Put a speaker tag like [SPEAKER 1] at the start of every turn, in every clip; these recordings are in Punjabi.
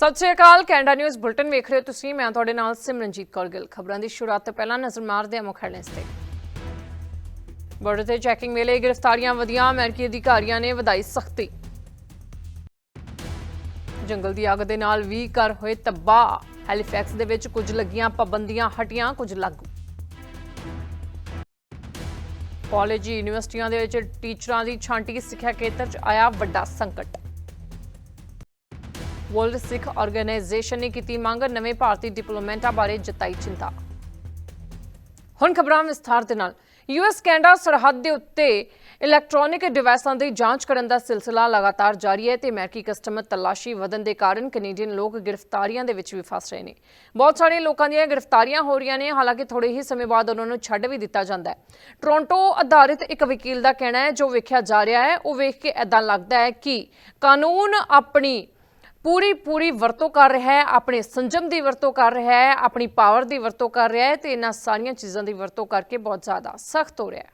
[SPEAKER 1] Sat Sri Akal, Canada news bulletin ਵੇਖ ਰਹੇ ਹੋ ਤੁਸੀਂ। ਮੈਂ ਤੁਹਾਡੇ ਨਾਲ ਸਿਮਰਨਜੀਤ ਕੌਰ ਗਿੱਲ। ਖਬਰਾਂ ਦੀ ਸ਼ੁਰੂਆਤ ਤੋਂ ਪਹਿਲਾਂ ਨਜ਼ਰ ਮਾਰਦੇ ਹਾਂ ਮੁੱਖ ਹੈਡਲਾਈਨਸ ਤੇ। ਬਾਰਡਰ ਤੇ ਚੈਕਿੰਗ ਵੇਲੇ ਗ੍ਰਿਫਤਾਰੀਆਂ ਵਧੀਆਂ, ਅਮਰੀਕੀ ਅਧਿਕਾਰੀਆਂ ਨੇ ਵਧਾਈ ਸਖਤੀ। ਜੰਗਲ ਦੀ ਅੱਗ ਦੇ ਨਾਲ 20 ਘਰ ਹੋਏ ਤਬਾਹ। ਹੈਲੀਫੈਕਸ ਦੇ ਵਿੱਚ ਕੁਝ ਲੱਗੀਆਂ ਪਾਬੰਦੀਆਂ ਹਟੀਆਂ, ਕੁਝ ਲਾਗੂ। ਕਾਲਜ ਯੂਨੀਵਰਸਿਟੀਆਂ ਦੇ ਵਿੱਚ ਟੀਚਰਾਂ ਦੀ ਛਾਂਟੀ ਸਿੱਖਿਆ ਖੇਤਰ 'ਚ ਆਇਆ ਵੱਡਾ ਸੰਕਟ। ਵਰਲਡ ਸਿੱਖ ਆਰਗੇਨਾਈਜੇਸ਼ਨ ਨੇ ਕੀਤੀ ਮੰਗ ਨਵੇਂ ਭਾਰਤੀ ਡਿਪਲੋਮੈਟਾਂ ਬਾਰੇ ਜਤਾਈ ਚਿੰਤਾ। ਹੁਣ ਖਬਰਾਂ ਵਿਸਥਾਰ ਦੇ ਨਾਲ। ਯੂਐਸ ਕੈਨੇਡਾ ਸਰਹੱਦ ਦੇ ਉੱਤੇ ਇਲੈਕਟ੍ਰੋਨਿਕ ਡਿਵਾਈਸਾਂ ਦੀ ਜਾਂਚ ਕਰਨ ਦਾ ਸਿਲਸਿਲਾ ਲਗਾਤਾਰ ਜਾਰੀ ਹੈ ਤੇ ਅਮਰੀਕੀ ਕਸਟਮਰ ਤਲਾਸ਼ੀ ਵਧਣ ਦੇ ਕਾਰਨ ਕੈਨੇਡੀਅਨ ਲੋਕ ਗ੍ਰਿਫਤਾਰੀਆਂ ਦੇ ਵਿੱਚ ਵੀ ਫਸ ਰਹੇ ਨੇ। ਬਹੁਤ ਸਾਰੇ ਲੋਕਾਂ ਦੀਆਂ ਗ੍ਰਿਫਤਾਰੀਆਂ ਹੋ ਰਹੀਆਂ ਨੇ, ਹਾਲਾਂਕਿ ਥੋੜੇ ਹੀ ਸਮੇਂ ਬਾਅਦ ਉਹਨਾਂ ਨੂੰ ਛੱਡ ਵੀ ਦਿੱਤਾ ਜਾਂਦਾ ਹੈ। ਟੋਰਾਂਟੋ ਆਧਾਰਿਤ ਇੱਕ ਵਕੀਲ ਦਾ ਕਹਿਣਾ ਹੈ, ਜੋ ਵੇਖਿਆ ਜਾ ਰਿਹਾ ਹੈ, ਉਹ ਵੇਖ ਕੇ ਐਦਾਂ ਲੱਗਦਾ ਹੈ ਕਿ ਕਾਨੂੰਨ ਆਪਣੀ ਪੂਰੀ ਪੂਰੀ ਵਰਤੋਂ ਕਰ ਰਿਹਾ ਹੈ, ਆਪਣੇ ਸੰਜਮ ਦੀ ਵਰਤੋਂ ਕਰ ਰਿਹਾ ਹੈ, ਆਪਣੀ ਪਾਵਰ ਦੀ ਵਰਤੋਂ ਕਰ ਰਿਹਾ ਹੈ ਤੇ ਇਹਨਾਂ ਸਾਰੀਆਂ ਚੀਜ਼ਾਂ ਦੀ ਵਰਤੋਂ ਕਰਕੇ ਬਹੁਤ ਜ਼ਿਆਦਾ ਸਖਤ ਹੋ ਰਿਹਾ ਹੈ।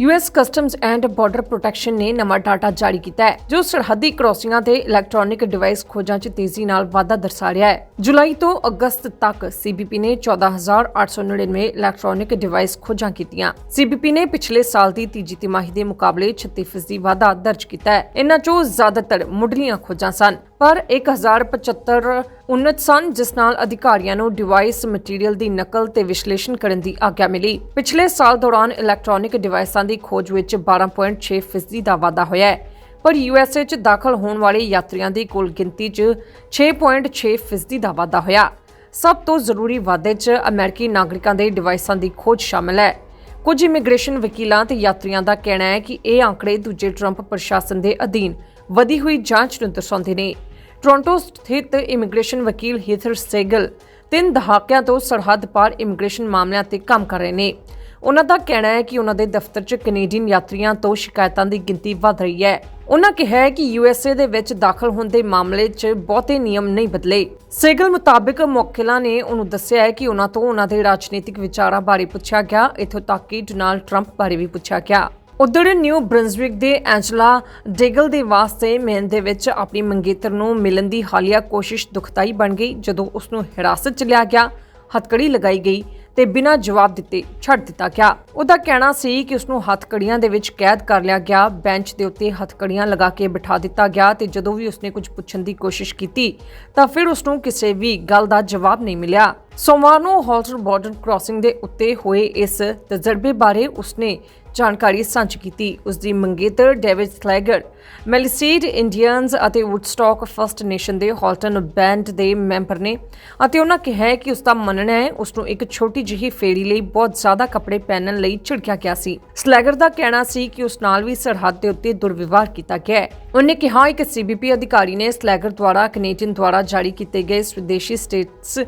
[SPEAKER 1] US customs and border protection ਨੇ ਨਵਾਂ ਡਾਟਾ ਜਾਰੀ ਕੀਤਾ ਹੈ, ਜੋ ਸਰਹੱਦੀ ਕ੍ਰੋਸਿੰਗਾਂ ਤੇ ਇਲੈਕਟ੍ਰੋਨਿਕ ਡਿਵਾਈਸ ਖੋਜਾਂ 'ਚ ਤੇਜ਼ੀ ਨਾਲ ਵਾਧਾ ਦਰਸਾ ਰਿਹਾ ਹੈ। ਜੁਲਾਈ ਤੋਂ ਅਗਸਤ ਤੱਕ ਸੀਬੀਪੀ ਨੇ 14899 ਇਲੈਕਟ੍ਰੋਨਿਕ ਡਿਵਾਈਸ ਖੋਜਾਂ ਕੀਤੀਆਂ। ਸੀਬੀਪੀ ਨੇ ਪਿਛਲੇ ਸਾਲ ਦੀ ਤੀਜੀ ਤਿਮਾਹੀ ਦੇ ਮੁਕਾਬਲੇ 36% ਵਾਧਾ ਦਰਜ ਕੀਤਾ ਹੈ। ਇਨ੍ਹਾਂ 'ਚੋਂ ਜ਼ਿਆਦਾਤਰ ਮੁੱਢਲੀਆਂ ਖੋਜਾਂ ਸਨ। ਪਰ 1075 ਉਨਤ ਸਨ, ਜਿਸ ਨਾਲ ਅਧਿਕਾਰੀਆਂ ਨੂੰ ਡਿਵਾਈਸ ਮਟੀਰੀਅਲ ਦੀ ਨਕਲ ਤੇ ਵਿਸ਼ਲੇਸ਼ਣ ਕਰਨ ਦੀ ਆਗਿਆ ਮਿਲੀ। ਪਿਛਲੇ ਸਾਲ ਦੌਰਾਨ ਇਲੈਕਟ੍ਰੋਨਿਕ ਡਿਵਾਈਸਾਂ ਦੀ ਖੋਜ ਵਿੱਚ 12.6% ਦਾ ਵਾਧਾ ਹੋਇਆ ਹੈ। ਪਰ ਯੂਐਸਏ 'ਚ ਦਾਖਲ ਹੋਣ ਵਾਲੇ ਯਾਤਰੀਆਂ ਦੀ ਕੁੱਲ ਗਿਣਤੀ 'ਚ 6.6% ਦਾ ਵਾਧਾ ਹੋਇਆ। ਸਭ ਤੋਂ ਜ਼ਰੂਰੀ ਵਾਧੇ 'ਚ ਅਮਰੀਕੀ ਨਾਗਰਿਕਾਂ ਦੇ ਡਿਵਾਈਸਾਂ ਦੀ ਖੋਜ ਸ਼ਾਮਲ ਹੈ। ਕੁਝ ਇਮੀਗ੍ਰੇਸ਼ਨ ਵਕੀਲਾਂ ਤੇ ਯਾਤਰੀਆਂ ਦਾ ਕਹਿਣਾ ਹੈ ਕਿ ਇਹ ਆંકੜੇ ਦੂਜੇ ਟਰੰਪ ਪ੍ਰਸ਼ਾਸਨ ਦੇ ਅਧੀਨ ਵਧੀ ਹੋਈ ਜਾਂਚ ਨੂੰ ਦਰਸਾਉਂਦੇ ਨੇ। ਟੋਰਾਂਟੋ ਸਥਿਤ ਇਮੀਗ੍ਰੇਸ਼ਨ ਵਕੀਲ ਹੀਥਰ ਸੇਗਲ ਤਿੰਨ ਦਹਾਕਿਆਂ ਤੋਂ ਸਰਹੱਦ ਪਾਰ ਇਮੀਗ੍ਰੇਸ਼ਨ ਮਾਮਲਿਆਂ ਤੇ ਕੰਮ ਕਰ ਰਹੇ ਨੇ। ਉਹਨਾਂ ਦਾ ਕਹਿਣਾ ਹੈ ਕਿ ਉਹਨਾਂ ਦੇ ਦਫ਼ਤਰ 'ਚ ਕੈਨੇਡੀਅਨ ਯਾਤਰੀਆਂ ਤੋਂ ਸ਼ਿਕਾਇਤਾਂ ਦੀ ਗਿਣਤੀ ਵਧ ਰਹੀ ਹੈ। ਉਹਨਾਂ ਕਿਹਾ ਹੈ ਕਿ ਯੂਐਸਏ ਦੇ ਵਿੱਚ ਦਾਖਲ ਹੋਣ ਦੇ ਮਾਮਲੇ 'ਚ ਬਹੁਤੇ ਨਿਯਮ ਨਹੀਂ ਬਦਲੇ। ਸੇਗਲ ਮੁਤਾਬਕ ਮੁਵੱਕਿਲਾਂ ਨੇ ਉਹਨੂੰ ਦੱਸਿਆ ਹੈ ਕਿ ਉਹਨਾਂ ਤੋਂ ਉਹਨਾਂ ਦੇ ਰਾਜਨੀਤਿਕ ਵਿਚਾਰਾਂ ਬਾਰੇ ਪੁੱਛਿਆ ਗਿਆ, ਇੱਥੋਂ ਤੱਕ ਕਿ ਡੋਨਾਲਡ ਟਰੰਪ ਬਾਰੇ ਵੀ ਪੁੱਛਿਆ ਗਿਆ। ਉਧਰ ਨਿਊ ਬ੍ਰਿੰਸਵਿਕ ਦੇ ਐਂਜਲਾ ਡੇਗਲ ਦੇ ਵਾਸਤੇ ਮੇਨ ਦੇ ਵਿੱਚ ਆਪਣੀ ਮੰਗੇਤਰ ਨੂੰ ਮਿਲਣ ਦੀ ਹਾਲੀਆ ਕੋਸ਼ਿਸ਼ ਦੁਖਦਾਈ ਬਣ ਗਈ, ਜਦੋਂ ਉਸ ਨੂੰ ਹਿਰਾਸਤ 'ਚ ਲਿਆ ਗਿਆ। ਹੱਥਕੜੀ ਲਗਾਈ ਗਈ ਤੇ ਬਿਨਾਂ ਜਵਾਬ ਦਿੱਤੇ ਛੱਡ ਦਿੱਤਾ ਗਿਆ। ਉਹਦਾ ਕਹਿਣਾ ਸੀ ਕਿ ਉਸ ਨੂੰ ਹੱਥਕੜੀਆਂ ਦੇ ਵਿੱਚ ਕੈਦ ਕਰ ਲਿਆ ਗਿਆ। ਬੈਂਚ ਦੇ ਉੱਤੇ ਹੱਥਕੜੀਆਂ ਲਗਾ ਕੇ ਬਿਠਾ ਦਿੱਤਾ ਗਿਆ ਤੇ ਜਦੋਂ ਵੀ ਉਸਨੇ ਕੁਝ ਪੁੱਛਣ ਦੀ ਕੋਸ਼ਿਸ਼ ਕੀਤੀ, ਤਾਂ ਫਿਰ ਉਸ ਨੂੰ ਕਿਸੇ ਵੀ ਗੱਲ ਦਾ ਜਵਾਬ ਨਹੀਂ ਮਿਲਿਆ। ਸੋਮਵਾਰ ਨੂੰ ਹਾਲਟਰ ਬਾਰਡਰ ਕ੍ਰਾਸਿੰਗ ਦੇ ਉੱਤੇ ਹੋਏ ਇਸ ਤਜਰਬੇ ਬਾਰੇ ਉਸਨੇ ਜਾਣਕਾਰੀ ਸਾਂਝੀ ਕੀਤੀ। ਉਸ ਦੀ ਮੰਗੇਤਰ ਡੇਵਿਡ ਸਲੈਗਰ, ਮੈਲਿਸੀਡ ਇੰਡੀਅਨਸ ਅਤੇ ਵੁੱਡਸਟਾਕ ਫਰਸਟ ਨੇਸ਼ਨ ਦੇ ਹਾਲਟਨ ਬੈਂਡ ਦੇ ਮੈਂਬਰ ਨੇ ਅਤੇ ਉਹਨਾਂ ਕਿਹਾ ਕਿ ਉਸ ਦਾ ਮੰਨਣਾ ਹੈ ਉਸ ਨੂੰ ਇੱਕ ਛੋਟੀ ਜਿਹੀ ਫੇਰੀ ਲਈ ਬਹੁਤ ਜ਼ਿਆਦਾ ਕੱਪੜੇ ਪਹਿਨਣ ਲਈ ਝਿੜਕਿਆ ਗਿਆ ਸੀ। ਸਲੈਗਰ ਦਾ ਕਹਿਣਾ ਸੀ ਕਿ ਉਸ ਨਾਲ ਵੀ ਸਰਹੱਦ ਦੇ ਉੱਤੇ ਦੁਰਵਿਵਹਾਰ ਕੀਤਾ ਗਿਆ ਹੈ। ਉਹਨੇ ਕਿਹਾ, ਇੱਕ ਸੀਬੀਪੀ ਅਧਿਕਾਰੀ ਨੇ ਸਲੈਗਰ ਦੁਆਰਾ, ਕੈਨੇਡੀਅਨ ਦੁਆਰਾ ਜਾਰੀ ਕੀਤੇ ਗਏ ਸਵਦੇਸ਼ੀ ਸਟੇਟਸ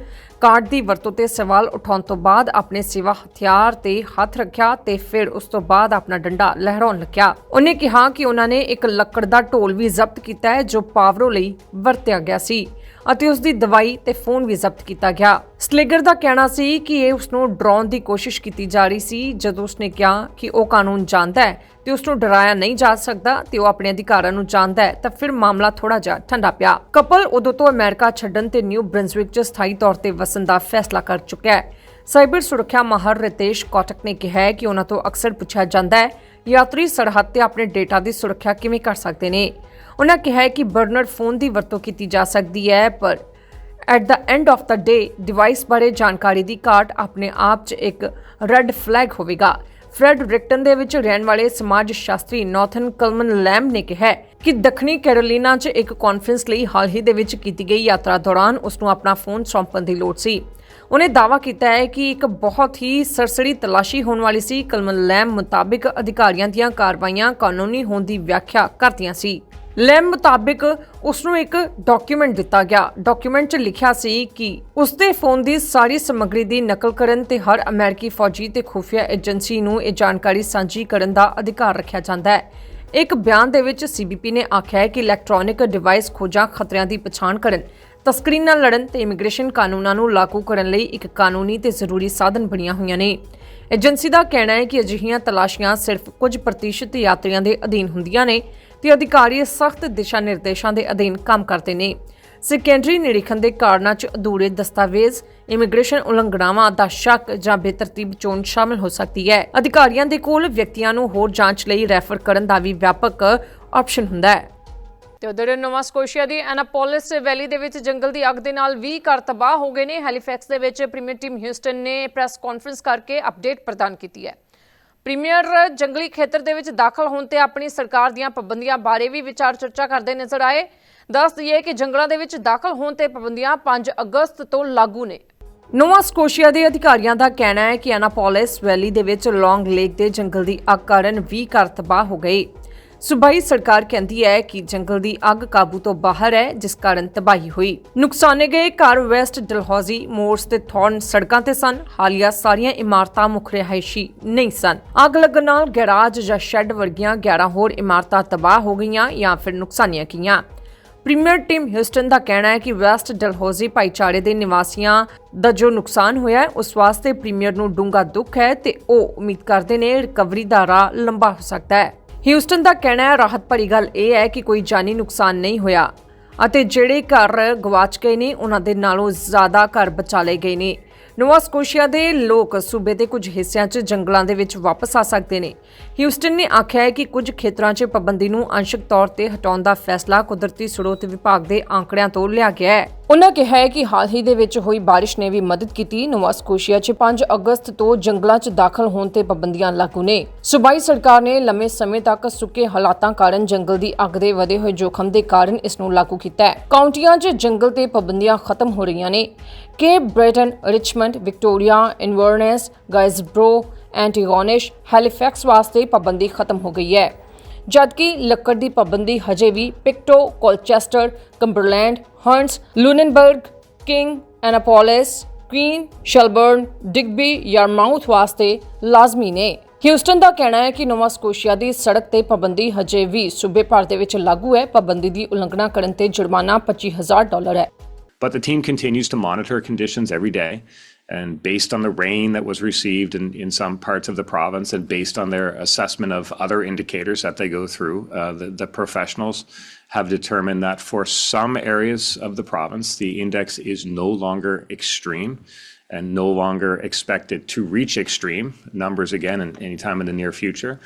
[SPEAKER 1] ਕਾਰਡ ਦੀ ਵਰਤੋਂ ਤੇ ਸਵਾਲ ਉਠਾਉਣ ਤੋਂ ਬਾਅਦ ਆਪਣੇ ਸੇਵਾ ਹਥਿਆਰ ਤੇ ਹੱਥ ਰੱਖਿਆ ਤੇ ਫਿਰ ਉਸ ਤੋਂ ਬਾਅਦ ਆਪਣਾ ਡੰਡਾ ਲਹਿਰਾਉਣ ਲੱਗਿਆ। ਉਹਨੇ ਕਿਹਾ ਕਿ ਉਹਨਾਂ ਨੇ ਇੱਕ ਲੱਕੜ ਦਾ ਢੋਲ ਵੀ ਜ਼ਬਤ ਕੀਤਾ ਹੈ ਜੋ ਪਾਵਰੋ ਲਈ ਵਰਤਿਆ ਗਿਆ ਸੀ। ਅਤੇ ਉਸ ਦੀ ਦਵਾਈ ਤੇ ਫੋਨ ਵੀ ਜ਼ਬਤ ਕੀਤਾ ਗਿਆ। ਸਲੇਗਰ ਦਾ ਕਹਿਣਾ ਸੀ ਕਿ ਇਹ ਉਸ ਨੂੰ ਡਰਾਉਣ ਦੀ ਕੋਸ਼ਿਸ਼ ਕੀਤੀ ਜਾ ਰਹੀ ਸੀ। ਜਦੋਂ ਉਸਨੇ ਕਿਹਾ ਕਿ ਉਹ ਕਾਨੂੰਨ ਜਾਣਦਾ ਹੈ ਤੇ ਉਸ ਨੂੰ ਡਰਾਇਆ ਨਹੀਂ ਜਾ ਸਕਦਾ ਤੇ ਉਹ ਆਪਣੇ ਅਧਿਕਾਰਾਂ ਨੂੰ ਜਾਣਦਾ ਹੈ, ਤਾਂ ਫਿਰ ਮਾਮਲਾ ਥੋੜਾ ਜਿਹਾ ਠੰਡਾ ਪਿਆ। ਕਪਲ ਉਦੋਂ ਤੋਂ ਅਮਰੀਕਾ ਛੱਡਣ ਤੇ ਨਿਊ ਬ੍ਰਿੰਸਵਿਕ 'ਚ ਸਥਾਈ ਤੌਰ ਤੇ ਵਸਣ ਦਾ ਫੈਸਲਾ ਕਰ ਚੁੱਕਿਆ ਹੈ। ਸਾਈਬਰ ਸੁਰੱਖਿਆ ਮਾਹਰ ਰਿਤੇਸ਼ ਕੋਟਕ ਨੇ ਕਿਹਾ ਕਿ ਉਹਨਾਂ ਤੋਂ ਅਕਸਰ ਪੁੱਛਿਆ ਜਾਂਦਾ ਹੈ, ਯਾਤਰੀ ਸਰਹੱਦ ਤੇ ਆਪਣੇ ਡੇਟਾ ਦੀ ਸੁਰੱਖਿਆ ਕਿਵੇਂ ਕਰ ਸਕਦੇ ਨੇ। ਉਹਨਾਂ ਕਿਹਾ ਕਿ ਬਰਨਰ ਫੋਨ ਦੀ ਵਰਤੋਂ ਕੀਤੀ ਜਾ ਸਕਦੀ ਹੈ, ਪਰ at the end of the day device ਬਾਰੇ ਜਾਣਕਾਰੀ ਦੀ ਘਾਟ ਆਪਣੇ ਆਪ 'ਚ ਇੱਕ ਰੈੱਡ ਫਲੈਗ ਹੋਵੇਗਾ। ਫਰੈਡ ਰਿਕਟਨ ਦੇ ਵਿੱਚ ਰਹਿਣ ਵਾਲੇ ਸਮਾਜ ਸ਼ਾਸਤਰੀ ਨੌਥਨ ਕਲਮਨ ਲੈਮ ਨੇ ਕਿਹਾ ਕਿ ਦੱਖਣੀ ਕੈਰੋਲੀਨਾ 'ਚ ਇੱਕ ਕਾਨਫਰੰਸ ਲਈ ਹਾਲ ਹੀ ਦੇ ਵਿੱਚ ਕੀਤੀ ਗਈ ਯਾਤਰਾ ਦੌਰਾਨ ਉਸ ਨੂੰ ਆਪਣਾ ਫੋਨ ਸੌਂਪਣ ਦੀ ਲੋੜ ਸੀ। ਉਹਨੇ ਦਾਅਵਾ ਕੀਤਾ ਹੈ ਕਿ ਇੱਕ ਬਹੁਤ ਹੀ ਸਰਸਰੀ ਤਲਾਸ਼ੀ ਹੋਣ ਵਾਲੀ ਸੀ। ਕਲਮਨ ਲੈਮ ਮੁਤਾਬਿਕ ਅਧਿਕਾਰੀਆਂ ਦੀਆਂ ਕਾਰਵਾਈਆਂ ਕਾਨੂੰਨੀ ਹੋਣ ਦੀ ਵਿਆਖਿਆ ਕਰਦੀਆਂ ਸੀ। ਲੈਮ ਮੁਤਾਬਿਕ ਉਸ ਨੂੰ ਇੱਕ ਡਾਕੂਮੈਂਟ ਦਿੱਤਾ ਗਿਆ। ਡਾਕੂਮੈਂਟ 'ਚ ਲਿਖਿਆ ਸੀ ਕਿ ਉਸ ਦੇ ਫੋਨ ਦੀ ਸਾਰੀ ਸਮੱਗਰੀ ਦੀ ਨਕਲ ਕਰਨ ਤੇ ਹਰ ਅਮਰੀਕੀ ਫੌਜੀ ਤੇ ਖੁਫੀਆ ਏਜੰਸੀ ਨੂੰ ਇਹ ਜਾਣਕਾਰੀ ਸਾਂਝੀ ਕਰਨ ਦਾ ਅਧਿਕਾਰ ਰੱਖਿਆ ਜਾਂਦਾ ਹੈ। ਇੱਕ ਬਿਆਨ ਦੇ ਵਿੱਚ ਸੀਬੀਪੀ ਨੇ ਆਖਿਆ ਹੈ ਕਿ ਇਲੈਕਟ੍ਰੋਨਿਕ ਡਿਵਾਈਸ ਖੋਜਾਂ ਖਤਰਿਆਂ ਦੀ ਪਛਾਣ ਕਰਨ, ਤਸਕਰੀ ਨਾਲ ਲੜਨ ਤੇ ਇਮੀਗ੍ਰੇਸ਼ਨ ਕਾਨੂੰਨਾਂ ਨੂੰ ਲਾਗੂ ਕਰਨ ਲਈ ਇੱਕ ਕਾਨੂੰਨੀ ਤੇ ਜ਼ਰੂਰੀ ਸਾਧਨ ਬਣੀਆਂ ਹੋਈਆਂ ਨੇ। ਏਜੰਸੀ ਦਾ ਕਹਿਣਾ ਹੈ ਕਿ ਅਜਿਹੀਆਂ ਤਲਾਸ਼ੀਆਂ ਸਿਰਫ ਕੁਝ ਪ੍ਰਤੀਸ਼ਤ ਯਾਤਰੀਆਂ ਦੇ ਅਧੀਨ ਹੁੰਦੀਆਂ ਨੇ ਤੇ ਅਧਿਕਾਰੀ ਸਖਤ ਦਿਸ਼ਾ ਨਿਰਦੇਸ਼ਾਂ ਦੇ ਅਧੀਨ ਕੰਮ ਕਰਦੇ ਨੇ। ਸੈਕੰਡਰੀ ਨਿਰੀਖਣ ਦੇ ਕਾਰਨਾਂ 'ਚ ਅਧੂਰੇ ਦਸਤਾਵੇਜ਼ ਇਮੀਗ੍ਰੇਸ਼ਨ ਉਲੰਘਣਾਵਾਂ ਦਾ ਸ਼ੱਕ ਜਾਂ ਬੇਤਰਤੀਬ ਚੋਣ ਸ਼ਾਮਲ ਹੋ ਸਕਦੀ ਹੈ। ਅਧਿਕਾਰੀਆਂ ਦੇ ਕੋਲ ਵਿਅਕਤੀਆਂ ਨੂੰ ਹੋਰ ਜਾਂਚ ਲਈ ਰੈਫਰ ਕਰਨ ਦਾ ਵੀ ਵਿਆਪਕ ਆਪਸ਼ਨ ਹੁੰਦਾ ਹੈ। ਤੇ ਉਧਰ ਨੋਵਾ ਸਕੋਸ਼ੀਆ ਦੀ ਐਨਾਪੋਲਿਸ ਵੈਲੀ ਦੇ ਵਿੱਚ ਜੰਗਲ ਦੀ ਅੱਗ ਦੇ ਨਾਲ 20 ਘਰ ਤਬਾਹ ਹੋ ਗਏ ਨੇ। ਹੈਲੀਫੈਕਸ ਦੇ ਵਿੱਚ ਪ੍ਰੀਮੀਅਰ ਟੀਮ ਹਿਊਸਟਨ ਨੇ ਪ੍ਰੈਸ ਕਾਨਫਰੰਸ ਕਰਕੇ ਅਪਡੇਟ ਪ੍ਰਦਾਨ ਕੀਤੀ ਹੈ। ਪ੍ਰੀਮੀਅਰ ਜੰਗਲੀ ਖੇਤਰ ਦੇ ਵਿੱਚ ਦਾਖਲ ਹੋਣ ਤੇ ਆਪਣੀ ਸਰਕਾਰ ਦੀਆਂ ਪਾਬੰਦੀਆਂ ਬਾਰੇ ਵੀ ਵਿਚਾਰ ਚਰਚਾ ਕਰਦੇ ਨਜ਼ਰ ਆਏ। ਦੱਸ ਦਈਏ ਕਿ ਜੰਗਲਾਂ ਦੇ ਵਿੱਚ ਦਾਖਲ ਹੋਣ ਤੇ ਪਾਬੰਦੀਆਂ 5 ਅਗਸਤ ਤੋਂ ਲਾਗੂ ਨੇ। ਨੋਵਾ ਸਕੋਸ਼ੀਆ ਦੇ ਅਧਿਕਾਰੀਆਂ ਦਾ ਕਹਿਣਾ ਹੈ ਕਿ ਐਨਾਪੋਲਿਸ ਵੈਲੀ ਦੇ ਵਿੱਚ ਲੌਂਗ ਲੇਕ ਦੇ ਜੰਗਲ ਦੀ ਅੱਗ ਕਾਰਨ 20 ਘਰ ਤਬਾਹ ਹੋ ਗਏ ਸੂਬਾਈ ਸਰਕਾਰ ਕਹਿੰਦੀ ਹੈ ਕਿ ਜੰਗਲ ਦੀ ਅੱਗ ਕਾਬੂ ਤੋਂ ਬਾਹਰ ਹੈ, ਜਿਸ ਕਾਰਨ ਤਬਾਹੀ ਹੋਈ। ਨੁਕਸਾਨੇ ਗਏ ਘਰ ਵੈਸਟ ਡਲਹੌਜ਼ੀ, ਮੋਰਸ ਤੇ ਥੌਰਨ ਸੜਕਾਂ ਤੇ ਸਨ। ਹਾਲੀਆ ਸਾਰੀਆਂ ਇਮਾਰਤਾਂ ਮੁੱਖ ਰਿਹਾਇਸ਼ੀ ਨਹੀਂ ਸਨ। ਅੱਗ ਲੱਗਣ ਨਾਲ ਗੈਰਾਜ ਜਾਂ ਸ਼ੈੱਡ ਵਰਗੀਆਂ 11 ਹੋਰ ਇਮਾਰਤਾਂ ਤਬਾਹ ਹੋ ਗਈਆਂ ਜਾਂ ਫਿਰ ਨੁਕਸਾਨੀਆਂ ਗਈਆਂ ਪ੍ਰੀਮੀਅਰ ਟੀਮ ਹਿਊਸਟਨ ਦਾ ਕਹਿਣਾ ਹੈ ਕਿ ਵੈਸਟ ਡਲਹੌਜ਼ੀ ਭਾਈਚਾਰੇ ਦੇ ਨਿਵਾਸੀਆਂ ਦਾ ਜੋ ਨੁਕਸਾਨ ਹੋਇਆ ਉਸ ਵਾਸਤੇ ਪ੍ਰੀਮੀਅਰ ਨੂੰ ਡੂੰਘਾ ਦੁੱਖ ਹੈ ਤੇ ਉਹ ਉਮੀਦ ਕਰਦੇ ਨੇ ਰਿਕਵਰੀ ਦਾ ਰਾਹ ਲੰਬਾ ਹੋ ਸਕਦਾ ਹੈ। ਹਿਊਸਟਨ ਦਾ ਕਹਿਣਾ ਹੈ, ਰਾਹਤ ਭਰੀ ਗੱਲ ਇਹ ਹੈ ਕਿ ਕੋਈ ਜਾਨੀ ਨੁਕਸਾਨ ਨਹੀਂ ਹੋਇਆ ਅਤੇ ਜਿਹੜੇ ਘਰ ਗਵਾਚ ਗਏ ਨੇ, ਉਹਨਾਂ ਦੇ ਨਾਲੋਂ ਜ਼ਿਆਦਾ ਘਰ ਬਚਾ ਲਏ ਗਏ ਨੇ। ਨੋਵਾ ਸਕੋਸ਼ੀਆ ਦੇ ਲੋਕ ਸੂਬੇ ਦੇ ਕੁਝ ਹਿੱਸਿਆਂ 'ਚ ਜੰਗਲਾਂ ਦੇ ਵਿੱਚ ਵਾਪਸ ਆ ਸਕਦੇ ਨੇ। ਹਿਊਸਟਨ ਨੇ ਆਖਿਆ ਹੈ ਕਿ ਕੁਝ ਖੇਤਰਾਂ 'ਚ ਪਾਬੰਦੀ ਨੂੰ ਅੰਸ਼ਕ ਤੌਰ ਤੇ ਹਟਾਉਣ ਦਾ ਫੈਸਲਾ ਕੁਦਰਤੀ ਸਰੋਤ ਵਿਭਾਗ ਦੇ ਆંકੜਿਆਂ ਤੋਂ ਲਿਆ ਗਿਆ ਹੈ। ਉਨ੍ਹਾਂ ਕਿਹਾ ਹੈ ਕਿ ਹਾਲ ਹੀ ਦੇ ਵਿੱਚ ਹੋਈ ਬਾਰਿਸ਼ ਨੇ ਵੀ ਮਦਦ ਕੀਤੀ। ਨੋਵਾ ਸਕੋਸ਼ੀਆ 'ਚ 5 ਅਗਸਤ ਤੋਂ ਜੰਗਲਾਂ 'ਚ ਦਾਖਲ ਹੋਣ ਤੇ ਪਾਬੰਦੀਆਂ ਲਾਗੂ ਨੇ। ਸੂਬਾਈ ਸਰਕਾਰ ਨੇ ਲੰਮੇ ਸਮੇਂ ਤੱਕ ਸੁੱਕੇ ਹਾਲਾਤਾਂ ਕਾਰਨ ਜੰਗਲ ਦੀ ਅੱਗ ਦੇ ਵਧੇ ਹੋਏ ਜੋਖਮ ਦੇ ਕਾਰਨ ਇਸ ਨੂੰ ਲਾਗੂ ਕੀਤਾ ਹੈ। ਕਾਉਂਟੀਆਂ 'ਚ ਜੰਗਲ ਤੇ ਪਾਬੰਦੀਆਂ ਖਤਮ ਹੋ ਰਹੀਆਂ ਨੇ। Cape Breton, Richmond, Victoria, Inverness Guysborough Antigonish, Halifax ਵਾਸਤੇ ਪਾਬੰਦੀ ਖਤਮ ਹੋ ਗਈ ਹੈ। ਜਦਕਿ ਲੱਕੜ ਦੀ ਪਾਬੰਦੀ ਹਜੇ ਵੀ ਪਿਕਟੋ, ਕੋਲਚੈਸਟਰ, ਕੰਬਰਲੈਂਡ ਹਰਨਸ ਲੂਨਨਬਰਗ, ਕਿੰਗ, ਐਨਾਪੋਲਿਸ, ਕੁਈਨ, ਸ਼ੈਲਬਰਨ, ਡਿਗਬੀ ਯਾਰਮਾਊਥ ਵਾਸਤੇ ਲਾਜ਼ਮੀ ਨੇ। ਹਿਊਸਟਨ ਦਾ ਕਹਿਣਾ ਹੈ ਕਿ ਨੋਵਾ ਸਕੋਸ਼ੀਆ ਦੀ ਸੜਕ ਤੇ ਪਾਬੰਦੀ ਹਜੇ ਵੀ ਸੂਬੇ ਭਰ ਦੇ ਵਿੱਚ ਲਾਗੂ ਹੈ। ਪਾਬੰਦੀ ਦੀ ਉਲੰਘਣਾ ਕਰਨ ਤੇ ਜੁਰਮਾਨਾ 25000 ਡਾਲਰ ਹੈ।
[SPEAKER 2] But the team continues to monitor conditions every day. And based on the rain that was received in, in some parts of the province, and based on their assessment of other indicators that they go through, uh, the, the professionals have determined that for some areas of the province, the index is no longer extreme and no longer expected to reach extreme numbers again in, anytime in the near future.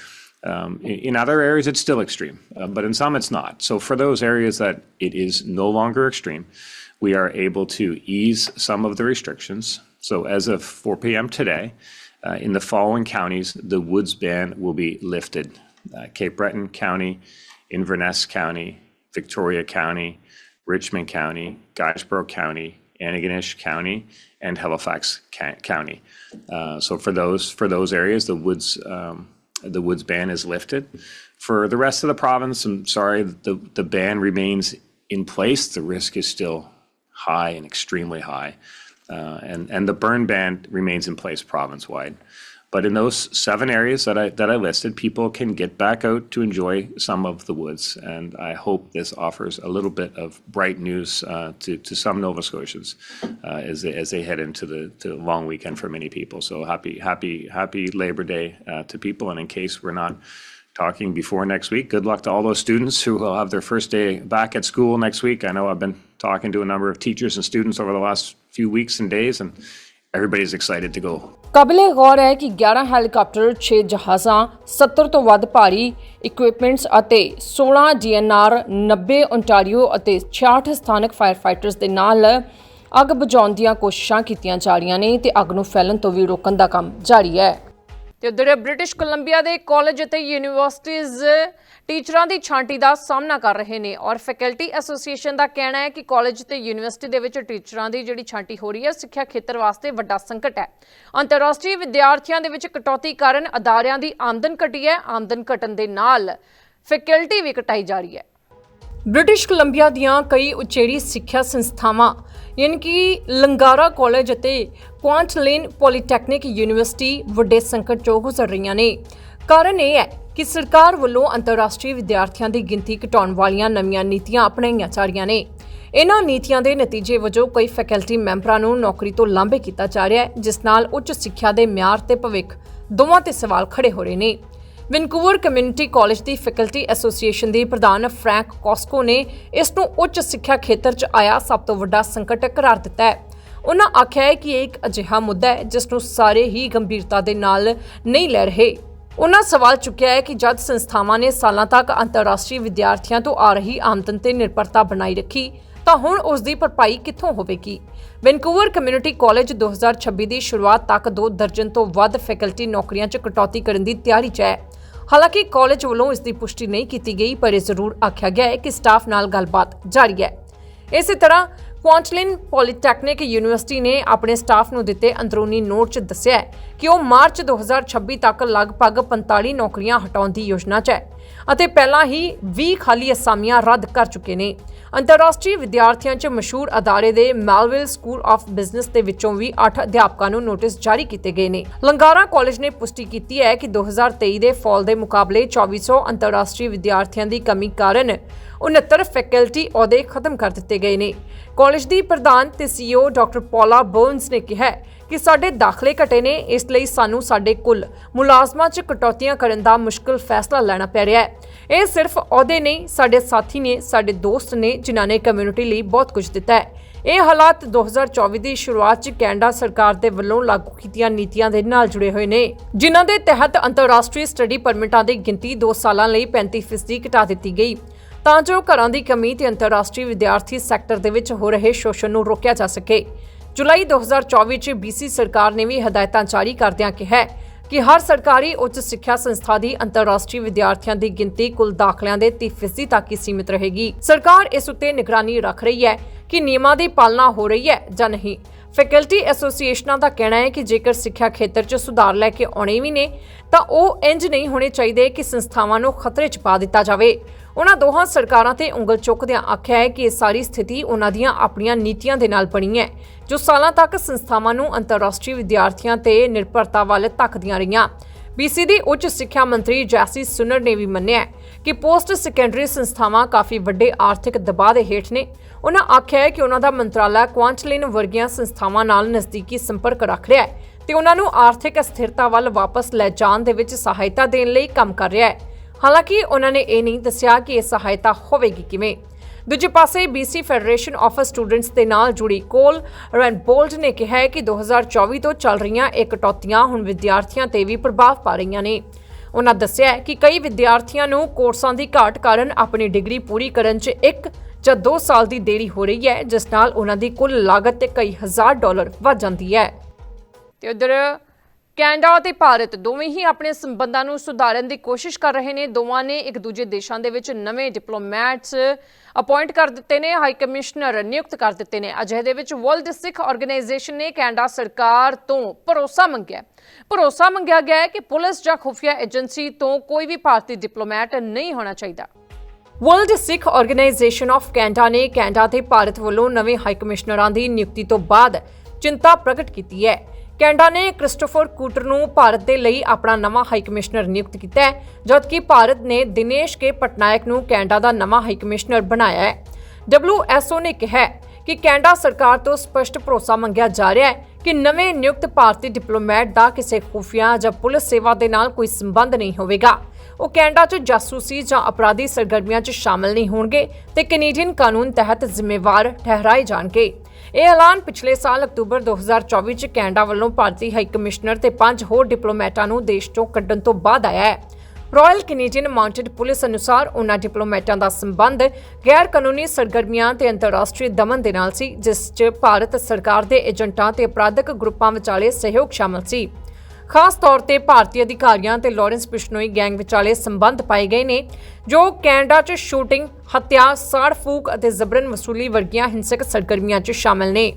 [SPEAKER 2] Um, in, in other areas, it's still extreme, uh, but in some, it's not. So, for those areas that it is no longer extreme, we are able to ease some of the restrictions. So, as of 4 p.m. today, uh, in the following counties, the woods ban will be lifted uh, Cape Breton County, Inverness County, Victoria County, Richmond County, Guysborough County, Antigonish County, and Halifax County. Uh, so for those for those areas, the woods um, the woods ban is lifted. For the rest of the province, I'm sorry, the the ban remains in place. The risk is still high and extremely high, uh, and and the burn ban remains in place province wide. But in those seven areas that I that I listed, people can get back out to enjoy some of the woods, and I hope this offers a little bit of bright news uh, to to some Nova Scotians uh, as they as they head into the the long weekend for many people. So happy happy happy Labor Day to people, and in case we're not talking before next week, good luck to all those students who will have their first day back at school next week. I know I've been talking to a number of teachers and students over the last few weeks and days, and everybody's excited to go.
[SPEAKER 1] ਕਾਬਿਲੇ ਗੌਰ ਹੈ ਕਿ 11 ਹੈਲੀਕਾਪਟਰ 6 ਜਹਾਜ਼ਾਂ 70 ਤੋਂ ਵੱਧ ਭਾਰੀ ਇਕਵਿਪਮੈਂਟਸ ਅਤੇ 16 ਜੀਐਨਆਰ 90 ਓਨਟਾਰੀਓ ਅਤੇ 66 ਸਥਾਨਕ ਫਾਇਰ ਫਾਈਟਰਸ ਦੇ ਨਾਲ ਅੱਗ ਬੁਝਾਉਣ ਦੀਆਂ ਕੋਸ਼ਿਸ਼ਾਂ ਕੀਤੀਆਂ ਜਾ ਰਹੀਆਂ ਨੇ ਤੇ ਅੱਗ ਨੂੰ ਫੈਲਣ ਤੋਂ ਵੀ ਰੋਕਣ ਦਾ ਕੰਮ ਜਾਰੀ ਹੈ ਤੇ ਉਧਰ ਬ੍ਰਿਟਿਸ਼ ਕੋਲੰਬੀਆ ਦੇ ਕਾਲਜ ਅਤੇ ਯੂਨੀਵਰਸਿਟੀਆਂ ਟੀਚਰਾਂ ਦੀ ਛਾਂਟੀ ਦਾ ਸਾਹਮਣਾ ਕਰ ਰਹੇ ਨੇ ਔਰ ਫੈਕਲਟੀ ਐਸੋਸੀਏਸ਼ਨ ਦਾ ਕਹਿਣਾ ਹੈ ਕਿ ਕਾਲਜ ਤੇ ਯੂਨੀਵਰਸਿਟੀ ਦੇ ਵਿੱਚ ਟੀਚਰਾਂ ਦੀ ਜਿਹੜੀ ਛਾਂਟੀ ਹੋ ਰਹੀ ਹੈ, ਸਿੱਖਿਆ ਖੇਤਰ ਵਾਸਤੇ ਵੱਡਾ ਸੰਕਟ ਹੈ। ਅੰਤਰਰਾਸ਼ਟਰੀ ਵਿਦਿਆਰਥੀਆਂ ਦੇ ਵਿੱਚ ਕਟੌਤੀ ਕਾਰਨ ਅਦਾਰਿਆਂ ਦੀ ਆਮਦਨ ਘਟੀ ਹੈ, ਆਮਦਨ ਘਟਣ ਦੇ ਨਾਲ ਫੈਕਲਟੀ ਵੀ ਘਟਾਈ ਜਾ ਰਹੀ ਹੈ। ਬ੍ਰਿਟਿਸ਼ ਕੋਲੰਬੀਆ ਦੀਆਂ ਕਈ ਉਚੇਰੀ ਸਿੱਖਿਆ ਸੰਸਥਾਵਾਂ, ਯਾਨੀ ਕਿ ਲੰਗਾਰਾ ਕਾਲਜ ਅਤੇ ਕੁਆਂਟਲੇਨ ਪੋਲੀਟੈਕਨਿਕ ਯੂਨੀਵਰਸਿਟੀ ਵੱਡੇ ਸੰਕਟ ਚੋਂ ਗੁਜ਼ਰ ਰਹੀਆਂ ਨੇ। ਕਾਰਨ ਇਹ ਹੈ ਕਿ ਸਰਕਾਰ ਵੱਲੋਂ ਅੰਤਰਰਾਸ਼ਟਰੀ ਵਿਦਿਆਰਥੀਆਂ ਦੀ ਗਿਣਤੀ ਘਟਾਉਣ ਵਾਲੀਆਂ ਨਵੀਆਂ ਨੀਤੀਆਂ ਅਪਣਾਈਆਂ ਜਾ ਰਹੀਆਂ ਨੇ। ਇਹਨਾਂ ਨੀਤੀਆਂ ਦੇ ਨਤੀਜੇ ਵਜੋਂ ਕਈ ਫੈਕਲਟੀ ਮੈਂਬਰਾਂ ਨੂੰ ਨੌਕਰੀ ਤੋਂ ਲਾਂਭੇ ਕੀਤਾ ਜਾ ਰਿਹਾ ਹੈ, ਜਿਸ ਨਾਲ ਉੱਚ ਸਿੱਖਿਆ ਦੇ ਮਿਆਰ ਤੇ ਭਵਿੱਖ ਦੋਵਾਂ ਤੇ ਸਵਾਲ ਖੜੇ ਹੋ ਰਹੇ ਨੇ। ਵੈਨਕੂਵਰ ਕਮਿਊਨਿਟੀ ਕਾਲਜ ਦੀ ਫੈਕਲਟੀ ਐਸੋਸੀਏਸ਼ਨ ਦੇ ਪ੍ਰਧਾਨ ਫ੍ਰੈਂਕ ਕੋਸਕੋ ਨੇ ਇਸ ਨੂੰ ਉੱਚ ਸਿੱਖਿਆ ਖੇਤਰ 'ਚ ਆਇਆ ਸਭ ਤੋਂ ਵੱਡਾ ਸੰਕਟ ਕਰਾਰ ਦਿੱਤਾ ਹੈ। ਉਹਨਾਂ ਆਖਿਆ ਹੈ ਕਿ ਇਹ ਇੱਕ ਅਜਿਹਾ ਮੁੱਦਾ ਹੈ ਜਿਸ ਨੂੰ ਸਾਰੇ ਹੀ ਗੰਭੀਰਤਾ ਦੇ ਨਾਲ ਨਹੀਂ ਲੈ ਰਹੇ। ਉਹਨਾਂ ਸਵਾਲ ਚੁੱਕਿਆ ਹੈ ਕਿ ਜਦ ਸੰਸਥਾਵਾਂ ਨੇ ਸਾਲਾਂ ਤੱਕ ਅੰਤਰਰਾਸ਼ਟਰੀ ਵਿਦਿਆਰਥੀਆਂ ਤੋਂ ਆ ਰਹੀ ਆਮਦਨ ਤੇ ਨਿਰਭਰਤਾ ਬਣਾਈ ਰੱਖੀ ਤਾਂ ਹੁਣ ਉਸ ਦੀ ਭਰਪਾਈ ਕਿੱਥੋਂ ਹੋਵੇਗੀ? ਵੈਨਕੂਵਰ ਕਮਿਊਨਿਟੀ ਕਾਲਜ 2026 ਦੀ ਸ਼ੁਰੂਆਤ ਤੱਕ ਦੋ ਦਰਜਨ ਤੋਂ ਵੱਧ ਫੈਕਲਟੀ ਨੌਕਰੀਆਂ 'ਚ ਕਟੌਤੀ ਕਰਨ ਦੀ ਤਿਆਰੀ 'ਚ ਹੈ। ਹਾਲਾਂਕਿ ਕਾਲਜ ਵੱਲੋਂ ਇਸ ਦੀ ਪੁਸ਼ਟੀ ਨਹੀਂ ਕੀਤੀ ਗਈ, ਪਰ ਇਹ ਜ਼ਰੂਰ ਆਖਿਆ ਗਿਆ ਹੈ ਕਿ ਸਟਾਫ ਨਾਲ ਗੱਲਬਾਤ ਜਾਰੀ ਹੈ। ਇਸੇ ਤਰ੍ਹਾਂ ਕੁਆਂਟਲਿਨ ਪੋਲੀਟੈਕਨਿਕ ਯੂਨੀਵਰਸਿਟੀ ਨੇ ਆਪਣੇ ਸਟਾਫ ਨੂੰ ਦਿੱਤੇ ਅੰਦਰੂਨੀ ਨੋਟ 'ਚ ਦੱਸਿਆ ਕਿ ਉਹ ਮਾਰਚ 2026 ਤੱਕ ਲਗਭਗ 45 ਨੌਕਰੀਆਂ ਹਟਾਉਣ ਦੀ ਯੋਜਨਾ 'ਚ ਹੈ ਅਤੇ ਪਹਿਲਾਂ ਹੀ 20 ਖਾਲੀ ਅਸਾਮੀਆਂ ਰੱਦ ਕਰ ਚੁੱਕੇ ਨੇ। ਅੰਤਰਰਾਸ਼ਟਰੀ ਵਿਦਿਆਰਥੀਆਂ 'ਚ ਮਸ਼ਹੂਰ ਅਦਾਰੇ ਦੇ ਮੈਲਵਿਲ ਸਕੂਲ ਆਫ ਬਿਜ਼ਨਸ ਦੇ ਵਿੱਚੋਂ ਵੀ 8 ਅਧਿਆਪਕਾਂ ਨੂੰ ਨੋਟਿਸ ਜਾਰੀ ਕੀਤੇ ਗਏ ਨੇ। ਲੰਗਾਰਾ ਕਾਲਜ ਨੇ ਪੁਸ਼ਟੀ ਕੀਤੀ ਹੈ ਕਿ 2023 ਦੇ ਫਾਲ ਦੇ ਮੁਕਾਬਲੇ 2400 ਅੰਤਰਰਾਸ਼ਟਰੀ ਵਿਦਿਆਰਥੀਆਂ ਦੀ ਕਮੀ ਕਾਰਨ 69 ਫੈਕਲਟੀ ਅਹੁਦੇ ਖਤਮ ਕਰ ਦਿੱਤੇ ਗਏ ਨੇ। ਕਾਲਜ ਦੀ ਪ੍ਰਧਾਨ ਤੇ ਸੀਈਓ ਡਾਕਟਰ ਪੌਲਾ ਬਰਨਸ ਨੇ ਕਿਹਾ ਕਿ ਸਾਡੇ ਦਾਖਲੇ ਘਟੇ ਨੇ, ਇਸ ਲਈ ਸਾਨੂੰ ਸਾਡੇ ਕੁੱਲ ਮੁਲਾਜ਼ਮਾਂ 'ਚ ਕਟੌਤੀਆਂ ਕਰਨ ਦਾ ਮੁਸ਼ਕਲ ਫੈਸਲਾ ਲੈਣਾ ਪੈ ਰਿਹਾ ਹੈ। ਇਹ ਸਿਰਫ ਅਹੁਦੇ ਨਹੀਂ ਸਾਡੇ ਸਾਥੀ ਨੇ, ਸਾਡੇ ਦੋਸਤ ਨੇ, ਜਿਨ੍ਹਾਂ ਨੇ ਕਮਿਊਨਿਟੀ ਲਈ ਬਹੁਤ ਕੁਝ ਦਿੱਤਾ ਹੈ। ਇਹ ਹਾਲਾਤ 2024 ਦੀ ਸ਼ੁਰੂਆਤ 'ਚ ਕੈਨੇਡਾ ਸਰਕਾਰ ਦੇ ਵੱਲੋਂ ਲਾਗੂ ਕੀਤੀਆਂ ਨੀਤੀਆਂ ਦੇ ਨਾਲ ਜੁੜੇ ਹੋਏ ਨੇ, ਜਿਨ੍ਹਾਂ ਦੇ ਤਹਿਤ ਅੰਤਰਰਾਸ਼ਟਰੀ ਸਟੱਡੀ ਪਰਮਿਟਾਂ ਦੀ ਗਿਣਤੀ 2 ਸਾਲਾਂ ਲਈ 35% ਘਟਾ ਦਿੱਤੀ ਗਈ। ਤਾਂ ਜੋ ਘਰਾਂ ਦੀ ਕਮੀ ਤੇ ਅੰਤਰਰਾਸ਼ਟਰੀ ਵਿਦਿਆਰਥੀ ਸੈਕਟਰ ਦੇ ਵਿੱਚ ਹੋ ਰਹੇ ਸ਼ੋਸ਼ਣ ਨੂੰ ਰੋਕਿਆ ਜਾ ਸਕੇ। ਜੁਲਾਈ 2024 ਚ ਬੀਸੀ ਸਰਕਾਰ ਨੇ ਵੀ ਹਦਾਇਤਾਂ ਜਾਰੀ ਕਰਦਿਆਂ ਕਿਹਾ ਹੈ ਕਿ ਹਰ ਸਰਕਾਰੀ ਉੱਚ ਸਿੱਖਿਆ ਸੰਸਥਾ ਦੀ ਅੰਤਰਰਾਸ਼ਟਰੀ ਵਿਦਿਆਰਥੀਆਂ ਦੀ ਗਿਣਤੀ ਕੁੱਲ ਦਾਖਲਿਆਂ ਦੇ 30% ਤੱਕ ਹੀ ਸੀਮਿਤ ਰਹੇਗੀ। ਸਰਕਾਰ ਇਸ ਉੱਤੇ ਨਿਗਰਾਨੀ ਰੱਖ ਰਹੀ ਹੈ ਕਿ ਨਿਯਮਾਂ ਦੀ ਪਾਲਣਾ ਹੋ ਰਹੀ ਹੈ ਜਾਂ ਨਹੀਂ। ਫੈਕਲਟੀ ਐਸੋਸੀਏਸ਼ਨਾਂ ਦਾ ਕਹਿਣਾ ਹੈ ਕਿ ਜੇਕਰ ਸਿੱਖਿਆ ਖੇਤਰ 'ਚ ਸੁਧਾਰ ਲੈ ਕੇ ਆਉਣੇ ਵੀ ਨੇ, ਤਾਂ ਉਹ ਇੰਜ ਨਹੀਂ ਹੋਣੇ ਚਾਹੀਦੇ ਕਿ ਸੰਸਥਾਵਾਂ ਨੂੰ ਖਤਰੇ 'ਚ ਪਾ ਦਿੱਤਾ ਜਾਵੇ। ਉਹਨਾਂ ਦੋਹਾਂ ਸਰਕਾਰਾਂ ਤੇ ਉਂਗਲ ਚੁੱਕਦਿਆਂ ਆਖਿਆ ਹੈ ਕਿ ਇਹ ਸਾਰੀ ਸਥਿਤੀ ਉਹਨਾਂ ਦੀਆਂ ਆਪਣੀਆਂ ਨੀਤੀਆਂ ਦੇ ਨਾਲ ਬਣੀ ਹੈ, ਜੋ ਸਾਲਾਂ ਤੱਕ ਸੰਸਥਾਵਾਂ ਨੂੰ ਅੰਤਰਰਾਸ਼ਟਰੀ ਵਿਦਿਆਰਥੀਆਂ ਤੇ ਨਿਰਭਰਤਾ ਵੱਲ ਧੱਕਦੀਆਂ ਰਹੀਆਂ। ਬੀਸੀ ਦੀ ਉੱਚ ਸਿੱਖਿਆ ਮੰਤਰੀ ਜੈਸੀ ਸੁਨਰ ਨੇ ਵੀ ਮੰਨਿਆ ਕਿ ਪੋਸਟ ਸੈਕੰਡਰੀ ਸੰਸਥਾਵਾਂ ਕਾਫੀ ਵੱਡੇ ਆਰਥਿਕ ਦਬਾਅ ਦੇ ਹੇਠ ਨੇ। ਉਹਨਾਂ ਆਖਿਆ ਹੈ ਕਿ ਉਹਨਾਂ ਦਾ ਮੰਤਰਾਲਾ ਕੁਆਂਚਲਿਨ ਵਰਗੀਆਂ ਸੰਸਥਾਵਾਂ ਨਾਲ ਨਜ਼ਦੀਕੀ ਸੰਪਰਕ ਰੱਖ ਰਿਹਾ ਹੈ ਤੇ ਉਹਨਾਂ ਨੂੰ ਆਰਥਿਕ ਅਸਥਿਰਤਾ ਵੱਲ ਵਾਪਸ ਲੈ ਜਾਣ ਦੇ ਵਿੱਚ ਸਹਾਇਤਾ ਦੇਣ ਲਈ ਕੰਮ ਕਰ ਰਿਹਾ ਹੈ। ਹਾਲਾਂਕਿ ਉਹਨਾਂ ਨੇ ਇਹ ਨਹੀਂ ਦੱਸਿਆ ਕਿ ਇਹ ਸਹਾਇਤਾ ਹੋਵੇਗੀ ਕਿਵੇਂ। ਦੂਜੇ ਪਾਸੇ BC ਫੈਡਰੇਸ਼ਨ ਆਫ ਸਟੂਡੈਂਟਸ ਦੇ ਨਾਲ ਜੁੜੀ ਕੋਲ ਰੈਨਬੋਲਡ ਨੇ ਕਿਹਾ ਹੈ ਕਿ 2024 ਤੋਂ ਚੱਲ ਰਹੀਆਂ ਇਹ ਕਟੌਤੀਆਂ ਹੁਣ ਵਿਦਿਆਰਥੀਆਂ ਤੇ ਵੀ ਪ੍ਰਭਾਵ ਪਾ ਰਹੀਆਂ ਨੇ। ਉਹਨਾਂ ਦੱਸਿਆ ਕਿ ਕਈ ਵਿਦਿਆਰਥੀਆਂ ਨੂੰ ਕੋਰਸਾਂ ਦੀ ਘਾਟ ਕਾਰਨ ਆਪਣੀ ਡਿਗਰੀ ਪੂਰੀ ਕਰਨ 'ਚ ਇੱਕ ਜਾਂ 2 ਸਾਲ ਦੀ ਦੇਰੀ ਹੋ ਰਹੀ ਹੈ, ਜਿਸ ਨਾਲ ਉਹਨਾਂ ਦੀ ਕੁੱਲ ਲਾਗਤ ਤੇ ਕਈ ਹਜ਼ਾਰ ਡਾਲਰ ਵੱਧ ਜਾਂਦੀ ਹੈ। ਤੇ ਉਧਰ ਕੈਨੇਡਾ ਅਤੇ ਭਾਰਤ ਦੋਵੇਂ ਹੀ ਆਪਣੇ ਸੰਬੰਧਾਂ ਨੂੰ ਸੁਧਾਰਨ ਦੀ ਕੋਸ਼ਿਸ਼ ਕਰ ਰਹੇ ਨੇ। ਦੋਵਾਂ ਨੇ ਇੱਕ ਦੂਜੇ ਦੇਸ਼ਾਂ ਦੇ ਵਿੱਚ ਨਵੇਂ ਡਿਪਲੋਮੈਟਸ ਅਪਾਇੰਟ ਕਰ ਦਿੱਤੇ ਨੇ, ਹਾਈ ਕਮਿਸ਼ਨਰ ਨਿਯੁਕਤ ਕਰ ਦਿੱਤੇ ਨੇ। ਅਜਿਹੇ ਦੇ ਵਿੱਚ ਵਰਲਡ ਸਿੱਖ ਆਰਗੇਨਾਈਜੇਸ਼ਨ ਨੇ ਕੈਨੇਡਾ ਸਰਕਾਰ ਤੋਂ ਭਰੋਸਾ ਮੰਗਿਆ। ਭਰੋਸਾ ਮੰਗਿਆ ਗਿਆ ਹੈ ਕਿ ਪੁਲਿਸ ਜਾਂ ਖੁਫੀਆ ਏਜੰਸੀ ਤੋਂ ਕੋਈ ਵੀ ਭਾਰਤੀ ਡਿਪਲੋਮੈਟ ਨਹੀਂ ਹੋਣਾ ਚਾਹੀਦਾ। World Sikh organisation of Canada ਨੇ ਕੈਨੇਡਾ ਤੇ ਭਾਰਤ ਵੱਲੋਂ ਨਵੇਂ ਹਾਈ ਕਮਿਸ਼ਨਰਾਂ ਦੀ ਨਿਯੁਕਤੀ ਤੋਂ ਬਾਅਦ ਚਿੰਤਾ ਪ੍ਰਗਟ ਕੀਤੀ ਹੈ। ਕੈਨੇਡਾ ਨੇ ਕ੍ਰਿਸਟੋਫਰ ਕੂਟਰ ਨੂੰ ਭਾਰਤ ਦੇ ਲਈ ਆਪਣਾ ਨਵਾਂ ਹਾਈ ਕਮਿਸ਼ਨਰ ਨਿਯੁਕਤ ਕੀਤਾ ਹੈ, ਜਦਕਿ ਭਾਰਤ ਨੇ ਦਿਨੇਸ਼ ਕੇ ਪਟਨਾਇਕ ਨੂੰ ਕੈਨੇਡਾ ਦਾ ਨਵਾਂ ਹਾਈ ਕਮਿਸ਼ਨਰ ਬਣਾਇਆ ਹੈ। WSO ਨੇ ਕਿਹਾ ਕਿ ਕੈਨੇਡਾ ਸਰਕਾਰ ਤੋਂ ਸਪਸ਼ਟ ਭਰੋਸਾ ਮੰਗਿਆ ਜਾ ਰਿਹਾ ਹੈ ਕਿ ਨਵੇਂ ਨਿਯੁਕਤ ਭਾਰਤੀ ਡਿਪਲੋਮੈਟ ਦਾ ਕਿਸੇ ਖੁਫੀਆ ਜਾਂ ਪੁਲਿਸ ਸੇਵਾ ਦੇ ਨਾਲ ਕੋਈ ਸੰਬੰਧ ਨਹੀਂ ਹੋਵੇਗਾ। ਉਹ ਕੈਨੇਡਾ 'ਚ ਜਾਸੂਸੀ ਜਾਂ ਅਪਰਾਧੀ ਸਰਗਰਮੀਆਂ 'ਚ ਸ਼ਾਮਲ ਨਹੀਂ ਹੋਣਗੇ ਤੇ ਕੈਨੇਡੀਅਨ ਕਾਨੂੰਨ ਤਹਿਤ ਜ਼ਿੰਮੇਵਾਰ ਠਹਿਰਾਏ ਜਾਣਗੇ। ਇਹ ਐਲਾਨ ਪਿਛਲੇ ਸਾਲ ਅਕਤੂਬਰ 2024 'ਚ ਕੈਨੇਡਾ ਵੱਲੋਂ ਭਾਰਤੀ ਹਾਈ ਕਮਿਸ਼ਨਰ ਤੇ ਪੰਜ ਹੋਰ ਡਿਪਲੋਮੈਟਾਂ ਨੂੰ ਦੇਸ਼ ਚੋਂ ਕੱਢਣ ਤੋਂ ਬਾਅਦ ਆਇਆ ਹੈ। ਰਾਇਲ ਕੈਨੇਡੀਅਨ ਮਾਊਂਟਡ ਪੁਲਿਸ ਅਨੁਸਾਰ ਉਹਨਾਂ ਡਿਪਲੋਮੈਟਾਂ ਦਾ ਸੰਬੰਧ ਗੈਰ ਕਾਨੂੰਨੀ ਸਰਗਰਮੀਆਂ ਤੇ ਅੰਤਰਰਾਸ਼ਟਰੀ ਦਮਨ ਦੇ ਨਾਲ ਸੀ, ਜਿਸ 'ਚ ਭਾਰਤ ਸਰਕਾਰ ਦੇ ਏਜੰਟਾਂ ਤੇ ਅਪਰਾਧਕ ਗਰੁੱਪਾਂ ਵਿਚਾਲੇ ਸਹਿਯੋਗ ਸ਼ਾਮਲ ਸੀ। ਖਾਸ ਤੌਰ ਤੇ ਭਾਰਤੀ ਅਧਿਕਾਰੀਆਂ ਤੇ ਲਾਰੈਂਸ ਬਿਸ਼ਨੋਈ ਗੈਂਗ ਵਿਚਾਲੇ ਸੰਬੰਧ ਪਾਏ ਗਏ ਨੇ ਜੋ ਕੈਨੇਡਾ 'ਚ ਸ਼ੂਟਿੰਗ, ਹੱਤਿਆ, ਸਾੜ ਫੂਕ ਅਤੇ ਜ਼ਬਰਨ ਵਸੂਲੀ ਵਰਗੀਆਂ ਹਿੰਸਕ ਸਰਗਰਮੀਆਂ 'ਚ ਸ਼ਾਮਲ ਨੇ।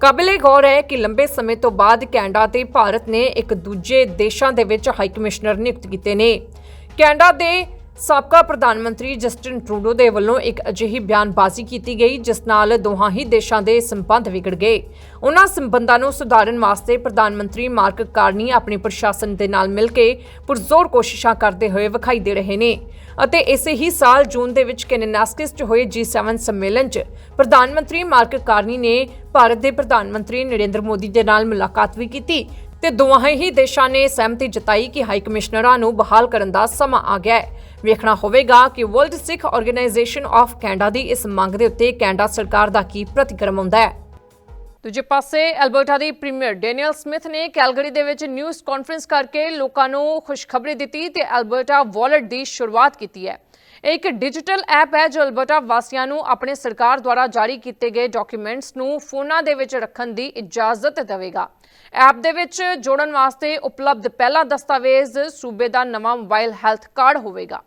[SPEAKER 1] ਕਾਬਿਲੇ ਗੌਰ ਹੈ ਕਿ ਲੰਬੇ ਸਮੇਂ ਤੋਂ ਬਾਅਦ ਕੈਨੇਡਾ ਤੇ ਭਾਰਤ ਨੇ ਇੱਕ ਦੂਜੇ ਦੇਸ਼ਾਂ ਦੇ ਵਿੱਚ ਹਾਈ ਕਮਿਸ਼ਨਰ ਨਿਯੁਕਤ ਕੀਤੇ ਨੇ ਕੈਨੇਡਾ ਦੇ ਸਾਬਕਾ ਪ੍ਰਧਾਨ ਮੰਤਰੀ ਜਸਟਿਨ ਟਰੂਡੋ ਦੇ ਵੱਲੋਂ ਇੱਕ ਅਜਿਹੀ ਬਿਆਨਬਾਜ਼ੀ ਕੀਤੀ ਗਈ, ਜਿਸ ਨਾਲ ਦੋਹਾਂ ਹੀ ਦੇਸ਼ਾਂ ਦੇ ਸੰਬੰਧ ਵਿਗੜ ਗਏ। ਉਹਨਾਂ ਸੰਬੰਧਾਂ ਨੂੰ ਸੁਧਾਰਨ ਵਾਸਤੇ ਪ੍ਰਧਾਨ ਮੰਤਰੀ ਮਾਰਕ ਕਾਰਨੀ ਆਪਣੇ ਪ੍ਰਸ਼ਾਸਨ ਦੇ ਨਾਲ ਮਿਲ ਕੇ ਪੁਰਜ਼ੋਰ ਕੋਸ਼ਿਸ਼ਾਂ ਕਰਦੇ ਹੋਏ ਵਿਖਾਈ ਦੇ ਰਹੇ ਨੇ। ਅਤੇ ਇਸੇ ਹੀ ਸਾਲ ਜੂਨ ਦੇ ਵਿੱਚ ਕੈਨਨਾਸਕਿਸ 'ਚ ਹੋਏ G7 ਸੰਮੇਲਨ 'ਚ ਪ੍ਰਧਾਨ ਮੰਤਰੀ ਮਾਰਕ ਕਾਰਨੀ ਨੇ ਭਾਰਤ ਦੇ ਪ੍ਰਧਾਨ ਮੰਤਰੀ ਨਰਿੰਦਰ ਮੋਦੀ ਦੇ ਨਾਲ ਮੁਲਾਕਾਤ ਵੀ ਕੀਤੀ ਤੇ ਦੋਹਾਂ ਹੀ ਦੇਸ਼ਾਂ ਨੇ ਸਹਿਮਤੀ ਜਤਾਈ ਕਿ ਹਾਈ ਕਮਿਸ਼ਨਰਾਂ ਨੂੰ ਬਹਾਲ ਕਰਨ ਦਾ ਸਮਾਂ ਆ ਗਿਆ ਹੈ। ਵੇਖਣਾ ਹੋਵੇਗਾ ਕਿ world Sikh organisation of Canada ਦੀ ਇਸ ਮੰਗ ਦੇ ਉੱਤੇ ਕੈਨੇਡਾ ਸਰਕਾਰ ਦਾ ਕੀ ਪ੍ਰਤੀਕਰਮ ਹੁੰਦਾ ਹੈ। ਦੂਜੇ ਪਾਸੇ ਐਲਬਰਟਾ ਦੀ ਪ੍ਰੀਮੀਅਰ ਡੈਨੀਅਲ ਸਮਿਥ ਨੇ ਕੈਲਗਰੀ ਦੇ ਵਿੱਚ ਨਿਊਜ਼ ਕਾਨਫਰੰਸ ਕਰਕੇ ਲੋਕਾਂ ਨੂੰ ਖੁਸ਼ਖਬਰੀ ਦਿੱਤੀ ਤੇ ਐਲਬਰਟਾ ਵਾਲਟ ਦੀ ਸ਼ੁਰੂਆਤ ਕੀਤੀ ਹੈ। ਇਹ ਇੱਕ ਡਿਜੀਟਲ ਐਪ ਹੈ ਜੋ ਐਲਬਰਟਾ ਵਾਸੀਆਂ ਨੂੰ ਆਪਣੇ ਸਰਕਾਰ ਦੁਆਰਾ ਜਾਰੀ ਕੀਤੇ ਗਏ ਡਾਕੂਮੈਂਟਸ ਨੂੰ ਫੋਨਾਂ ਦੇ ਵਿੱਚ ਰੱਖਣ ਦੀ ਇਜਾਜ਼ਤ ਦੇਵੇਗਾ। ਐਪ ਦੇ ਵਿੱਚ ਜੋੜਨ ਵਾਸਤੇ ਉਪਲਬਧ ਪਹਿਲਾ ਦਸਤਾਵੇਜ਼, ਸੂਬੇ ਦਾ ਨਵਾਂ ਮੋਬਾਈਲ ਹੈਲਥ ਕਾਰਡ ਹੋਵੇਗਾ।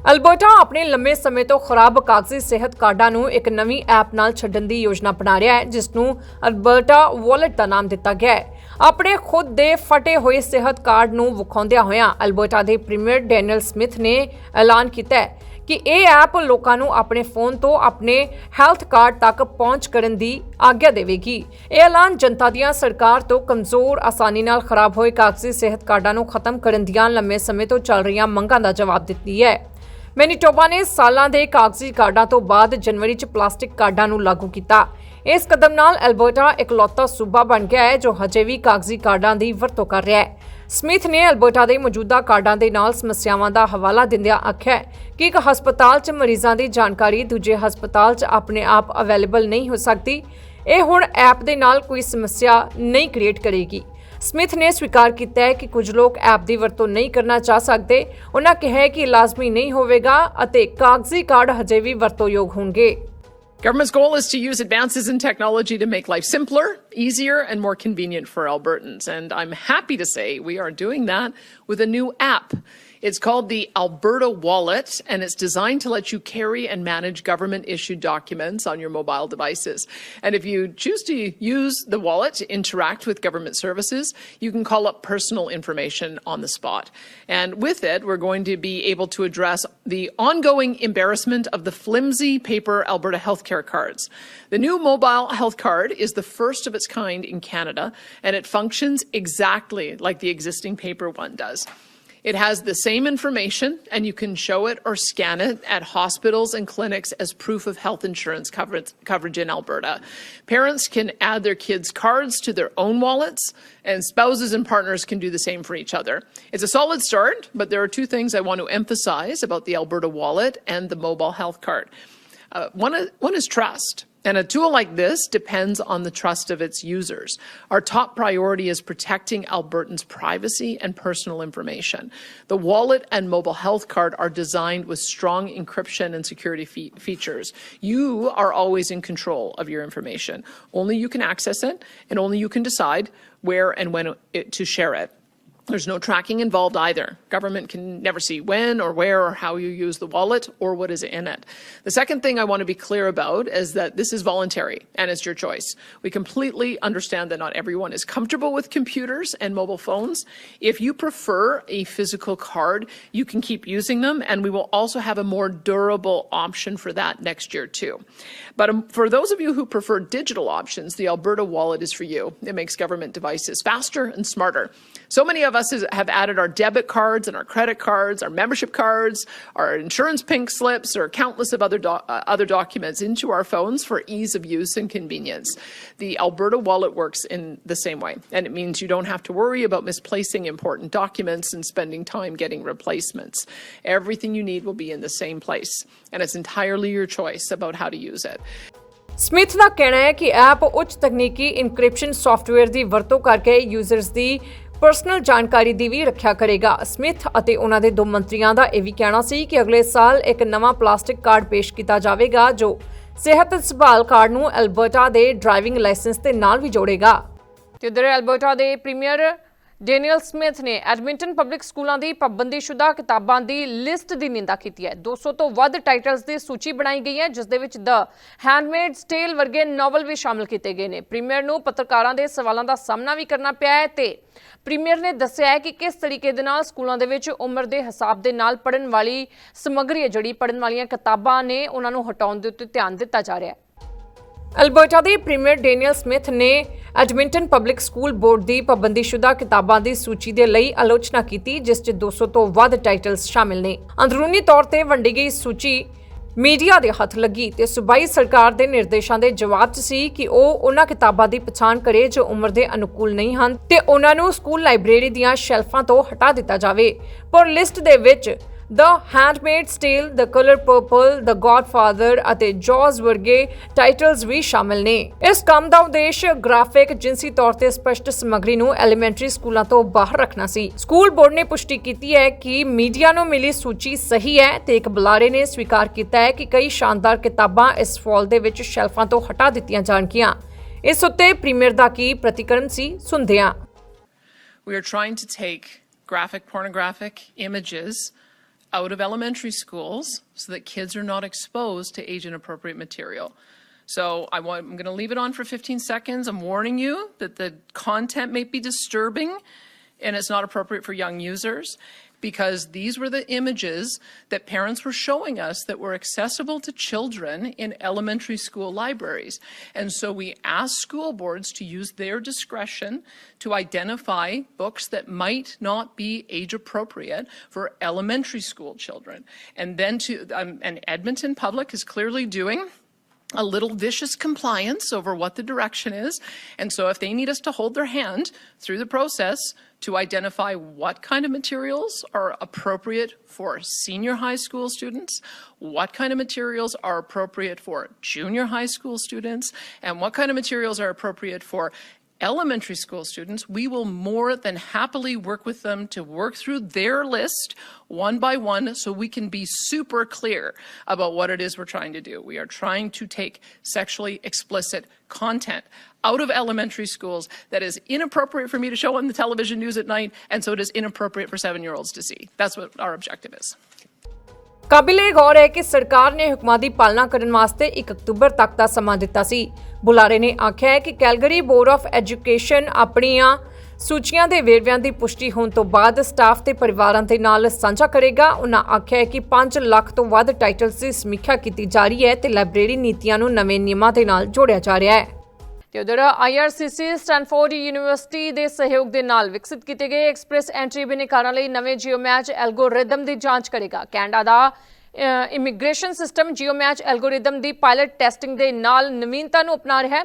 [SPEAKER 1] ਅਲਬਰਟਾ, ਆਪਣੇ ਲੰਮੇ ਸਮੇਂ ਤੋਂ ਖਰਾਬ ਕਾਗਜ਼ੀ ਸਿਹਤ ਕਾਰਡਾਂ ਨੂੰ ਇੱਕ ਨਵੀਂ ਐਪ ਨਾਲ ਛੱਡਣ ਦੀ ਯੋਜਨਾ ਬਣਾ ਰਿਹਾ ਹੈ ਜਿਸ ਨੂੰ ਅਲਬਰਟਾ ਵਾਲਟ ਦਾ ਨਾਮ ਦਿੱਤਾ ਗਿਆ ਹੈ। ਆਪਣੇ ਖੁਦ ਦੇ ਫਟੇ ਹੋਏ ਸਿਹਤ ਕਾਰਡ ਨੂੰ ਵਿਖਾਉਂਦਿਆਂ ਹੋਇਆਂ ਅਲਬਰਟਾ ਦੇ ਪ੍ਰੀਮੀਅਰ ਡੈਨੀਅਲ ਸਮਿਥ ਨੇ ਐਲਾਨ ਕੀਤਾ ਹੈ ਕਿ ਇਹ ਐਪ ਲੋਕਾਂ ਨੂੰ ਆਪਣੇ ਫੋਨ ਤੋਂ ਆਪਣੇ ਹੈਲਥ ਕਾਰਡ ਤੱਕ ਪਹੁੰਚ ਕਰਨ ਦੀ ਆਗਿਆ ਦੇਵੇਗੀ। ਇਹ ਐਲਾਨ ਜਨਤਾ ਦੀਆਂ ਸਰਕਾਰ ਤੋਂ ਕਮਜ਼ੋਰ, ਆਸਾਨੀ ਨਾਲ ਖਰਾਬ ਹੋਏ ਕਾਗਜ਼ੀ ਸਿਹਤ ਕਾਰਡਾਂ ਨੂੰ ਖਤਮ ਕਰਨ ਦੀਆਂ ਲੰਮੇ ਸਮੇਂ ਤੋਂ ਚੱਲ ਰਹੀਆਂ ਮੰਗਾਂ ਦਾ ਜਵਾਬ ਦਿੱਤੀ ਹੈ। ਮੈਨੀਟੋਬਾ ਨੇ ਸਾਲਾਂ ਦੇ ਕਾਗਜ਼ੀ ਕਾਰਡਾਂ ਤੋਂ ਬਾਅਦ ਜਨਵਰੀ 'ਚ ਪਲਾਸਟਿਕ ਕਾਰਡਾਂ ਨੂੰ ਲਾਗੂ ਕੀਤਾ। ਇਸ ਕਦਮ ਨਾਲ ਐਲਬਰਟਾ ਇਕਲੌਤਾ ਸੂਬਾ ਬਣ ਗਿਆ ਹੈ, ਜੋ ਹਜੇ ਵੀ ਕਾਗਜ਼ੀ ਕਾਰਡਾਂ ਦੀ ਵਰਤੋਂ ਕਰ ਰਿਹਾ ਹੈ। ਸਮਿਥ ਨੇ ਐਲਬਰਟਾ ਦੇ ਮੌਜੂਦਾ ਕਾਰਡਾਂ ਦੇ ਨਾਲ ਸਮੱਸਿਆਵਾਂ ਦਾ ਹਵਾਲਾ ਦਿੰਦਿਆਂ ਆਖਿਆ ਕਿ ਇੱਕ ਹਸਪਤਾਲ 'ਚ ਮਰੀਜ਼ਾਂ ਦੀ ਜਾਣਕਾਰੀ ਦੂਜੇ ਹਸਪਤਾਲ 'ਚ ਆਪਣੇ ਆਪ ਅਵੇਲੇਬਲ ਨਹੀਂ ਹੋ ਸਕਦੀ। ਇਹ ਹੁਣ ਐਪ ਦੇ ਨਾਲ ਕੋਈ ਸਮੱਸਿਆ ਨਹੀਂ ਕ੍ਰੀਏਟ ਕਰੇਗੀ। ਸਮਿਥ ਨੇ ਸਵੀਕਾਰ ਕੀਤਾ ਹੈ ਕਿ ਕੁਝ ਲੋਕ ਐਪ ਦੀ ਵਰਤੋਂ ਨਹੀਂ ਕਰਨਾ ਚਾਹ ਸਕਦੇ ਉਹਨਾਂ ਕਿਹਾ ਹੈ ਕਿ ਇਹ ਲਾਜ਼ਮੀ ਨਹੀਂ ਹੋਵੇਗਾ ਅਤੇ ਕਾਗਜ਼ੀ ਕਾਰਡ ਹਜੇ ਵੀ ਵਰਤੋਂਯੋਗ ਹੋਣਗੇ
[SPEAKER 3] Government's goal is to use advances in technology to make life simpler, easier, and more convenient for Albertans. And I'm happy to say we are doing that with a new app. It's called the Alberta Wallet, and it's designed to let you carry and manage government issued documents on your mobile devices. And if you choose to use the wallet to interact with government services, you can call up personal information on the spot. And with it, we're going to be able to address the ongoing embarrassment of the flimsy paper Alberta healthcare cards. The new mobile health card is the first of its kind in Canada, and it functions exactly like the existing paper one does. It has the same information, and you can show it or scan it at hospitals and clinics as proof of health insurance coverage, coverage in Alberta. Parents can add their kids' cards to their own wallets, and spouses and partners can do the same for each other. It's a solid start, but there are two things I want to emphasize about the Alberta wallet and the mobile health card. Uh, one, one is trust. And a tool like this depends on the trust of its users. Our top priority is protecting Albertans' privacy and personal information. The wallet and mobile health card are designed with strong encryption and security fe- features. You are always in control of your information. Only you can access it, and only you can decide where and when it, to share it. There's no tracking involved either. Government can never see when or where or how you use the wallet or what is in it. The second thing I want to be clear about is that this is voluntary and it's your choice. We completely understand that not everyone is comfortable with computers and mobile phones. If you prefer a physical card, you can keep using them and we will also have a more durable option for that next year too. But um, for those of you who prefer digital options, the Alberta wallet is for you. It makes government devices faster and smarter. So many of us is- have added our debit cards and our credit cards, our membership cards, our insurance pink slips, or countless of other doc- uh, other documents into our phones for ease of use and convenience. The Alberta wallet works in the same way, and it means you don't have to worry about misplacing important documents and spending time getting replacements. Everything you need will be in the same place, and it's entirely your choice about how to use it.
[SPEAKER 1] Smith ਦਾ ਕਹਿਣਾ ਹੈ ਕਿ ਐਪ ਉੱਚ ਤਕਨੀਕੀ ਇਨਕ੍ਰਿਪਸ਼ਨ ਸੌਫਟਵੇਅਰ ਦੀ ਵਰਤੋਂ ਕਰਕੇ ਯੂਜ਼ਰਸ ਦੀ ਪਰਸਨਲ ਜਾਣਕਾਰੀ ਦੀ ਵੀ ਰੱਖਿਆ ਕਰੇਗਾ। ਸਮਿਥ ਅਤੇ ਉਹਨਾਂ ਦੇ ਦੋ ਮੰਤਰੀਆਂ ਦਾ ਇਹ ਵੀ ਕਹਿਣਾ ਸੀ ਕਿ ਅਗਲੇ ਸਾਲ ਇੱਕ ਨਵਾਂ ਪਲਾਸਟਿਕ ਕਾਰਡ ਪੇਸ਼ ਕੀਤਾ ਜਾਵੇਗਾ, ਜੋ ਸਿਹਤ ਸੰਭਾਲ ਕਾਰਡ ਨੂੰ ਐਲਬਰਟਾ ਦੇ ਡਰਾਈਵਿੰਗ ਲਾਇਸੈਂਸ ਦੇ ਨਾਲ ਵੀ ਜੋੜੇਗਾ। ਤੇ ਉਧਰ ਐਲਬਰਟਾ ਦੇ ਪ੍ਰੀਮੀਅਰ ਡੈਨੀਅਲ ਸਮਿਥ ਨੇ ਐਡਮਿੰਟਨ ਪਬਲਿਕ ਸਕੂਲਾਂ ਦੀ ਪਾਬੰਦੀਸ਼ੁਦਾ ਕਿਤਾਬਾਂ ਦੀ ਲਿਸਟ ਦੀ ਨਿੰਦਾ ਕੀਤੀ ਹੈ। 200 ਤੋਂ ਵੱਧ ਟਾਈਟਲਸ ਦੀ ਸੂਚੀ ਬਣਾਈ ਗਈ ਹੈ, ਜਿਸ ਦੇ ਵਿੱਚ ਦ ਹੈਂਡਮੇਡ ਸਟੇਲ ਵਰਗੇ ਨੋਵਲ ਵੀ ਸ਼ਾਮਲ ਕੀਤੇ ਗਏ ਨੇ। ਪ੍ਰੀਮੀਅਰ ਨੂੰ ਪੱਤਰਕਾਰਾਂ ਦੇ ਸਵਾਲਾਂ ਦਾ ਸਾਹਮਣਾ ਵੀ ਕਰਨਾ ਪਿਆ ਹੈ ਤੇ ਪ੍ਰੀਮੀਅਰ ਨੇ ਦੱਸਿਆ ਹੈ ਕਿ ਕਿਸ ਤਰੀਕੇ ਦੇ ਨਾਲ ਸਕੂਲਾਂ ਦੇ ਵਿੱਚ ਉਮਰ ਦੇ ਹਿਸਾਬ ਦੇ ਨਾਲ ਪੜਨ ਵਾਲੀ ਸਮੱਗਰੀ ਹੈ, ਜਿਹੜੀ ਪੜਨ ਵਾਲੀਆਂ ਕਿਤਾਬਾਂ ਨੇ, ਉਹਨਾਂ ਨੂੰ ਹਟਾਉਣ ਦੇ ਉੱਤੇ ਧਿਆਨ ਦਿੱਤਾ ਜਾ ਰਿਹਾ ਹੈ। ਅਲਬਰਟਾ ਦੇ ਪ੍ਰੀਮੀਅਰ ਡੈਨੀਅਲ ਸਮਿਥ ਨੇ ਐਡਮਿੰਟਨ ਪਬਲਿਕ ਸਕੂਲ ਬੋਰਡ ਦੀ ਪਾਬੰਦੀਸ਼ੁਦਾ ਕਿਤਾਬਾਂ ਦੀ ਸੂਚੀ ਦੇ ਲਈ ਆਲੋਚਨਾ ਕੀਤੀ, ਜਿਸ 'ਚ 200 ਤੋਂ ਵੱਧ ਟਾਈਟਲਸ ਸ਼ਾਮਿਲ ਨੇ। ਅੰਦਰੂਨੀ ਤੌਰ ਤੇ ਵੰਡੀ ਗਈ ਸੂਚੀ ਮੀਡੀਆ ਦੇ ਹੱਥ ਲੱਗੀ ਤੇ ਸੂਬਾਈ ਸਰਕਾਰ ਦੇ ਨਿਰਦੇਸ਼ਾਂ ਦੇ ਜਵਾਬ 'ਚ ਸੀ ਕਿ ਉਹ ਉਹਨਾਂ ਕਿਤਾਬਾਂ ਦੀ ਪਛਾਣ ਕਰੇ ਜੋ ਉਮਰ ਦੇ ਅਨੁਕੂਲ ਨਹੀਂ ਹਨ ਤੇ ਉਹਨਾਂ ਨੂੰ ਸਕੂਲ ਲਾਇਬ੍ਰੇਰੀ ਦੀਆਂ ਸ਼ੈਲਫਾਂ ਤੋਂ ਹਟਾ ਦਿੱਤਾ ਜਾਵੇ। ਪਰ ਲਿਸਟ ਦੇ ਵਿੱਚ the handmaid's tale the colour purple the godfather ਅਤੇ ਜੌਜ਼ ਵਰਗੇ ਟਾਈਟਲਸ ਵੀ ਸ਼ਾਮਿਲ ਨੇ। ਇਸ ਕੰਮ ਦਾ ਉਦੇਸ਼ ਗ੍ਰਾਫਿਕ ਜਿਨਸੀ ਤੌਰ ਤੇ ਸਪਸ਼ਟ ਸਮੱਗਰੀ ਨੂੰ ਐਲੀਮੈਂਟਰੀ ਸਕੂਲਾਂ ਤੋਂ ਬਾਹਰ ਰੱਖਣਾ ਸੀ। ਸਕੂਲ ਬੋਰਡ ਨੇ ਪੁਸ਼ਟੀ ਕੀਤੀ ਹੈ ਕਿ ਮੀਡੀਆ ਨੂੰ ਮਿਲੀ ਸੂਚੀ ਸਹੀ ਹੈ ਤੇ ਇੱਕ ਬੁਲਾਰੇ ਨੇ ਸਵੀਕਾਰ ਕੀਤਾ ਹੈ ਕਿ ਕਈ ਸ਼ਾਨਦਾਰ ਕਿਤਾਬਾਂ ਇਸ ਫਾਲ ਦੇ ਵਿੱਚ ਸ਼ੈਲਫਾਂ ਤੋਂ ਹਟਾ ਦਿੱਤੀਆਂ ਜਾਣਗੀਆਂ। ਇਸ ਉੱਤੇ ਪ੍ਰੀਮੀਅਰ ਦਾ ਕੀ ਪ੍ਰਤੀਕਰਮ ਸੀ, ਸੁਣਦੇ ਹਾਂ।
[SPEAKER 3] We are trying to take graphic, pornographic images out of elementary schools so that kids are not exposed to age inappropriate material. So I want, I'm going to leave it on for 15 seconds. I'm warning you that the content may be disturbing and it's not appropriate for young users because these were the images that parents were showing us that were accessible to children in elementary school libraries. And so we asked school boards to use their discretion to identify books that might not be age appropriate for elementary school children. And then to, um, and Edmonton Public is clearly doing a little vicious compliance over what the direction is. And so, if they need us to hold their hand through the process to identify what kind of materials are appropriate for senior high school students, what kind of materials are appropriate for junior high school students, and what kind of materials are appropriate for elementary school students, we will more than happily work with them to work through their list one by one so we can be super clear about what it is we're trying to do. We are trying to take sexually explicit content out of elementary schools that is inappropriate for me to show on the television news at night, and so it is inappropriate for seven year olds to see. That's what our objective is.
[SPEAKER 1] ਕਾਬਿਲੇ ਗੌਰ ਹੈ ਕਿ ਸਰਕਾਰ ਨੇ ਹੁਕਮਾਂ ਦੀ ਪਾਲਣਾ ਕਰਨ ਵਾਸਤੇ 1 ਅਕਤੂਬਰ ਤੱਕ ਦਾ ਸਮਾਂ ਦਿੱਤਾ ਸੀ। ਬੁਲਾਰੇ ਨੇ ਆਖਿਆ ਹੈ ਕਿ ਕੈਲਗਰੀ ਬੋਰਡ ਆਫ ਐਜੂਕੇਸ਼ਨ ਆਪਣੀਆਂ ਸੂਚੀਆਂ ਦੇ ਵੇਰਵਿਆਂ ਦੀ ਪੁਸ਼ਟੀ ਹੋਣ ਤੋਂ ਬਾਅਦ ਸਟਾਫ ਤੇ ਪਰਿਵਾਰਾਂ ਦੇ ਨਾਲ ਸਾਂਝਾ ਕਰੇਗਾ। ਉਹਨਾਂ ਆਖਿਆ ਹੈ ਕਿ 5 ਲੱਖ ਤੋਂ ਵੱਧ ਟਾਈਟਲਸ ਦੀ ਸਮੀਖਿਆ ਕੀਤੀ ਜਾ ਰਹੀ ਹੈ ਤੇ ਲਾਇਬ੍ਰੇਰੀ ਨੀਤੀਆਂ ਨੂੰ ਨਵੇਂ ਨਿਯਮਾਂ ਦੇ ਨਾਲ ਜੋੜਿਆ ਜਾ ਰਿਹਾ ਹੈ। ਤੇ ਉਧਰ ਆਈਆਰਸੀਸੀ ਸਟੈਨਫੋਰਡ ਯੂਨੀਵਰਸਿਟੀ ਦੇ ਸਹਿਯੋਗ ਦੇ ਨਾਲ ਵਿਕਸਿਤ ਕੀਤੇ ਗਏ ਐਕਸਪ੍ਰੈਸ ਐਂਟਰੀ ਬਿਨੇਕਾਰਾਂ ਲਈ ਨਵੇਂ ਜੀਓਮੈਚ ਐਲਗੋਰਿਦਮ ਦੀ ਜਾਂਚ ਕਰੇਗਾ। ਕੈਨੇਡਾ ਦਾ ਇਮੀਗ੍ਰੇਸ਼ਨ ਸਿਸਟਮ ਜੀਓਮੈਚ ਐਲਗੋਰਿਦਮ ਦੀ ਪਾਇਲਟ ਟੈਸਟਿੰਗ ਦੇ ਨਾਲ ਨਵੀਨਤਾ ਨੂੰ ਅਪਣਾ ਰਿਹਾ ਹੈ।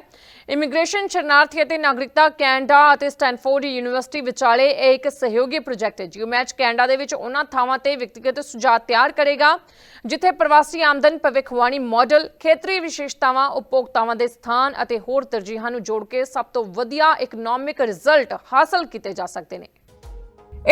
[SPEAKER 1] ਇਮੀਗ੍ਰੇਸ਼ਨ ਸ਼ਰਨਾਰਥੀ ਅਤੇ ਨਾਗਰਿਕਤਾ ਕੈਨੇਡਾ ਅਤੇ ਸਟੈਨਫੋਰਡ ਯੂਨੀਵਰਸਿਟੀ ਵਿਚਾਲੇ ਇਹ ਇੱਕ ਸਹਿਯੋਗੀ ਪ੍ਰੋਜੈਕਟ ਹੈ। ਜੀਓਮੈਚ ਕੈਨੇਡਾ ਦੇ ਵਿੱਚ ਉਹਨਾਂ ਥਾਵਾਂ ਤੇ ਵਿਅਕਤੀਗਤ ਸੁਝਾਅ ਤਿਆਰ ਕਰੇਗਾ, ਜਿੱਥੇ ਪ੍ਰਵਾਸੀ ਆਮਦਨ, ਭਵਿੱਖਬਾਣੀ ਮਾਡਲ, ਖੇਤਰੀ ਵਿਸ਼ੇਸ਼ਤਾਵਾਂ, ਉਪਭੋਗਤਾਵਾਂ ਦੇ ਸਥਾਨ ਅਤੇ ਹੋਰ ਤਰਜੀਹਾਂ ਨੂੰ ਜੋੜ ਕੇ ਸਭ ਤੋਂ ਵਧੀਆ ਇਕਨੋਮਿਕ ਰਿਜ਼ਲਟ ਹਾਸਲ ਕੀਤੇ ਜਾ ਸਕਦੇ ਨੇ।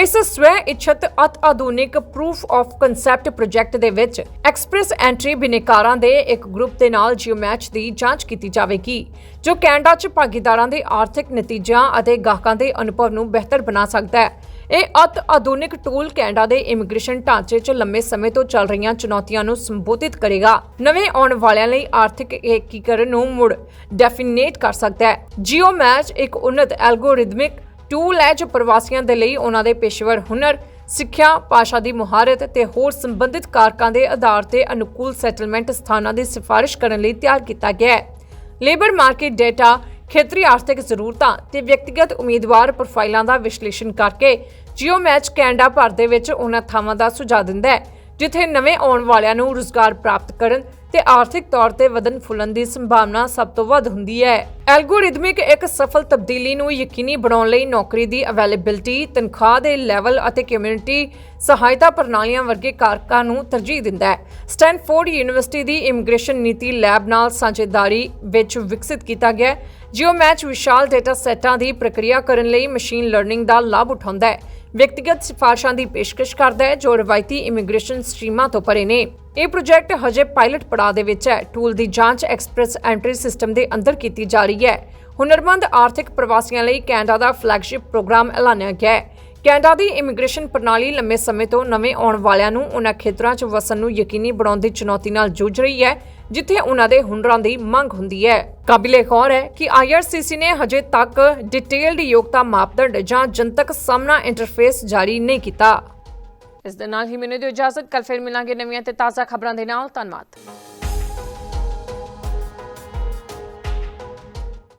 [SPEAKER 1] ਇਸ ਸਵੈ ਇੱਛਤ ਅਤ ਆਧੁਨਿਕ ਪ੍ਰੂਫ ਆਫ ਕਨਸੈਪਟ ਪ੍ਰੋਜੈਕਟ ਦੇ ਵਿੱਚ ਐਕਸਪ੍ਰੈਸ ਐਂਟਰੀ ਬਿਨੇਕਾਰਾਂ ਦੇ ਇੱਕ ਗਰੁੱਪ ਦੇ ਨਾਲ ਜੀਓਮੈਚ ਦੀ ਜਾਂਚ ਕੀਤੀ ਜਾਵੇਗੀ, ਜੋ ਕੈਨੇਡਾ 'ਚ ਭਾਗੀਦਾਰਾਂ ਦੇ ਆਰਥਿਕ ਨਤੀਜਿਆਂ ਅਤੇ ਗਾਹਕਾਂ ਦੇ ਅਨੁਭਵ ਨੂੰ ਬਿਹਤਰ ਬਣਾ ਸਕਦਾ ਹੈ। ਇਹ ਅਤ ਆਧੁਨਿਕ ਟੂਲ ਕੈਨੇਡਾ ਦੇ ਇਮੀਗ੍ਰੇਸ਼ਨ ਢਾਂਚੇ 'ਚ ਲੰਮੇ ਸਮੇਂ ਤੋਂ ਚੱਲ ਰਹੀਆਂ ਚੁਣੌਤੀਆਂ ਨੂੰ ਸੰਬੋਧਿਤ ਕਰੇਗਾ। ਨਵੇਂ ਆਉਣ ਵਾਲਿਆਂ ਲਈ ਆਰਥਿਕ ਏਕੀਕਰਨ ਨੂੰ ਮੁੜ ਡੈਫੀਨੇਟ ਕਰ ਸਕਦਾ ਹੈ। ਜੀਓ ਮੈਚ ਇੱਕ ਉਨਤ ਐਲਗੋਰਿਦਮਿਕ ਟੂਲ ਹੈ ਜੋ ਪ੍ਰਵਾਸੀਆਂ ਦੇ ਲਈ ਉਹਨਾਂ ਦੇ ਪੇਸ਼ੇਵਰ ਹੁਨਰ, ਸਿੱਖਿਆ, ਭਾਸ਼ਾ ਦੀ ਮੁਹਾਰਤ ਤੇ ਹੋਰ ਸੰਬੰਧਿਤ ਕਾਰਕਾਂ ਦੇ ਆਧਾਰ ਤੇ ਅਨੁਕੂਲ ਸੈਟਲਮੈਂਟ ਸਥਾਨਾਂ ਦੀ ਸਿਫਾਰਿਸ਼ ਕਰਨ ਲਈ ਤਿਆਰ ਕੀਤਾ ਗਿਆ ਹੈ। ਲੇਬਰ ਮਾਰਕੀਟ ਡੇਟਾ, ਖੇਤਰੀ ਆਰਥਿਕ ਜ਼ਰੂਰਤਾਂ ਤੇ ਵਿਅਕਤੀਗਤ ਉਮੀਦਵਾਰ ਪ੍ਰੋਫਾਈਲਾਂ ਦਾ ਵਿਸ਼ਲੇਸ਼ਣ ਕਰਕੇ ਜੀਓ ਮੈਚ ਕੈਨੇਡਾ ਭਰ ਦੇ ਵਿੱਚ ਉਹਨਾਂ ਥਾਵਾਂ ਦਾ ਸੁਝਾਅ ਦਿੰਦਾ ਹੈ, ਜਿੱਥੇ ਨਵੇਂ ਆਉਣ ਵਾਲਿਆਂ ਨੂੰ ਰੁਜ਼ਗਾਰ ਪ੍ਰਾਪਤ ਕਰਨ ਤੇ ਆਰਥਿਕ ਤੌਰ ਤੇ ਵਧਨ ਫੁੱਲਣ ਦੀ ਸੰਭਾਵਨਾ ਸਭ ਤੋਂ ਵੱਧ ਹੁੰਦੀ ਹੈ। ਐਲਗੋਰਿਦਮਿਕ ਇੱਕ ਸਫਲ ਤਬਦੀਲੀ ਨੂੰ ਯਕੀਨੀ ਬਣਾਉਣ ਲਈ ਨੌਕਰੀ ਦੀ ਅਵੇਲੇਬਿਲਟੀ, ਤਨਖਾਹ ਦੇ ਲੈਵਲ ਅਤੇ ਕਮਿਊਨਿਟੀ ਸਹਾਇਤਾ ਪ੍ਰਣਾਲੀਆਂ ਵਰਗੇ ਕਾਰਕਾਂ ਨੂੰ ਤਰਜੀਹ ਦਿੰਦਾ ਹੈ। ਸਟੈਨਫੋਰਡ ਯੂਨੀਵਰਸਿਟੀ ਦੀ ਇਮੀਗ੍ਰੇਸ਼ਨ ਨੀਤੀ ਲੈਬ ਨਾਲ ਸਾਂਝੇਦਾਰੀ ਵਿੱਚ ਵਿਕਸਿਤ ਕੀਤਾ ਗਿਆ ਹੈ ਜੀਓਮੈਚ ਵਿਸ਼ਾਲ ਡਾਟਾ ਸੈੱਟਾਂ ਦੀ ਪ੍ਰਕਿਰਿਆ ਕਰਨ ਲਈ ਮਸ਼ੀਨ ਲਰਨਿੰਗ ਦਾ ਲਾਭ ਉਠਾਉਂਦਾ ਹੈ। ਵਿਅਕਤੀਗਤ ਸਿਫਾਰਸ਼ਾਂ ਦੀ ਪੇਸ਼ਕਸ਼ ਕਰਦਾ ਹੈ, ਜੋ ਰਵਾਇਤੀ ਇਮੀਗ੍ਰੇਸ਼ਨ ਸਟ੍ਰੀਮਾਂ ਤੋਂ ਪਰੇ ਨੇ। ਇਹ ਪ੍ਰੋਜੈਕਟ ਹਜੇ ਪਾਇਲਟ ਪੜਾਅ ਦੇ ਵਿੱਚ ਹੈ। ਟੂਲ ਦੀ ਜਾਂਚ ਐਕਸਪ੍ਰੈਸ ਐਂਟਰੀ ਸਿਸਟਮ ਦੇ ਅੰਦਰ ਕੀਤੀ ਜਾ ਰਹੀ ਹੈ। ਹੁਨਰਮੰਦ ਆਰਥਿਕ ਪ੍ਰਵਾਸੀਆਂ ਲਈ ਕੈਨੇਡਾ ਦਾ ਫਲੈਗਸ਼ਿਪ ਪ੍ਰੋਗਰਾਮ ਐਲਾਨਿਆ ਗਿਆ ਹੈ। ਕੈਨੇਡਾ ਦੀ ਇਮੀਗ੍ਰੇਸ਼ਨ ਪ੍ਰਣਾਲੀ ਲੰਮੇ ਸਮੇਂ ਤੋਂ ਨਵੇਂ ਆਉਣ ਵਾਲਿਆਂ ਨੂੰ ਉਹਨਾਂ ਖੇਤਰਾਂ 'ਚ ਵਸਣ ਨੂੰ ਯਕੀਨੀ ਬਣਾਉਣ ਦੀ ਚੁਣੌਤੀ ਨਾਲ ਜੂਝ ਰਹੀ ਹੈ, ਜਿੱਥੇ ਉਹਨਾਂ ਦੇ ਹੁਨਰਾਂ ਦੀ ਮੰਗ ਹੁੰਦੀ ਹੈ। ਕਾਬਿਲੇ ਗੌਰ ਹੈ ਕਿ ਆਈਆਰਸੀਸੀ ਨੇ ਹਜੇ ਤੱਕ ਡਿਟੇਲਡ ਯੋਗਤਾ ਮਾਪਦੰਡ ਜਾਂ ਜਨਤਕ ਸਾਹਮਣਾ ਇੰਟਰਫੇਸ ਜਾਰੀ ਨਹੀਂ ਕੀਤਾ। ਇਸ ਦੇ ਨਾਲ ਹੀ ਮੈਨੂੰ ਦਿਓ ਇਜਾਜ਼ਤ। ਕੱਲ ਫਿਰ ਮਿਲਾਂਗੇ ਨਵੀਆਂ ਤੇ ਤਾਜ਼ਾ ਖਬਰਾਂ ਦੇ ਨਾਲ। ਧੰਨਵਾਦ।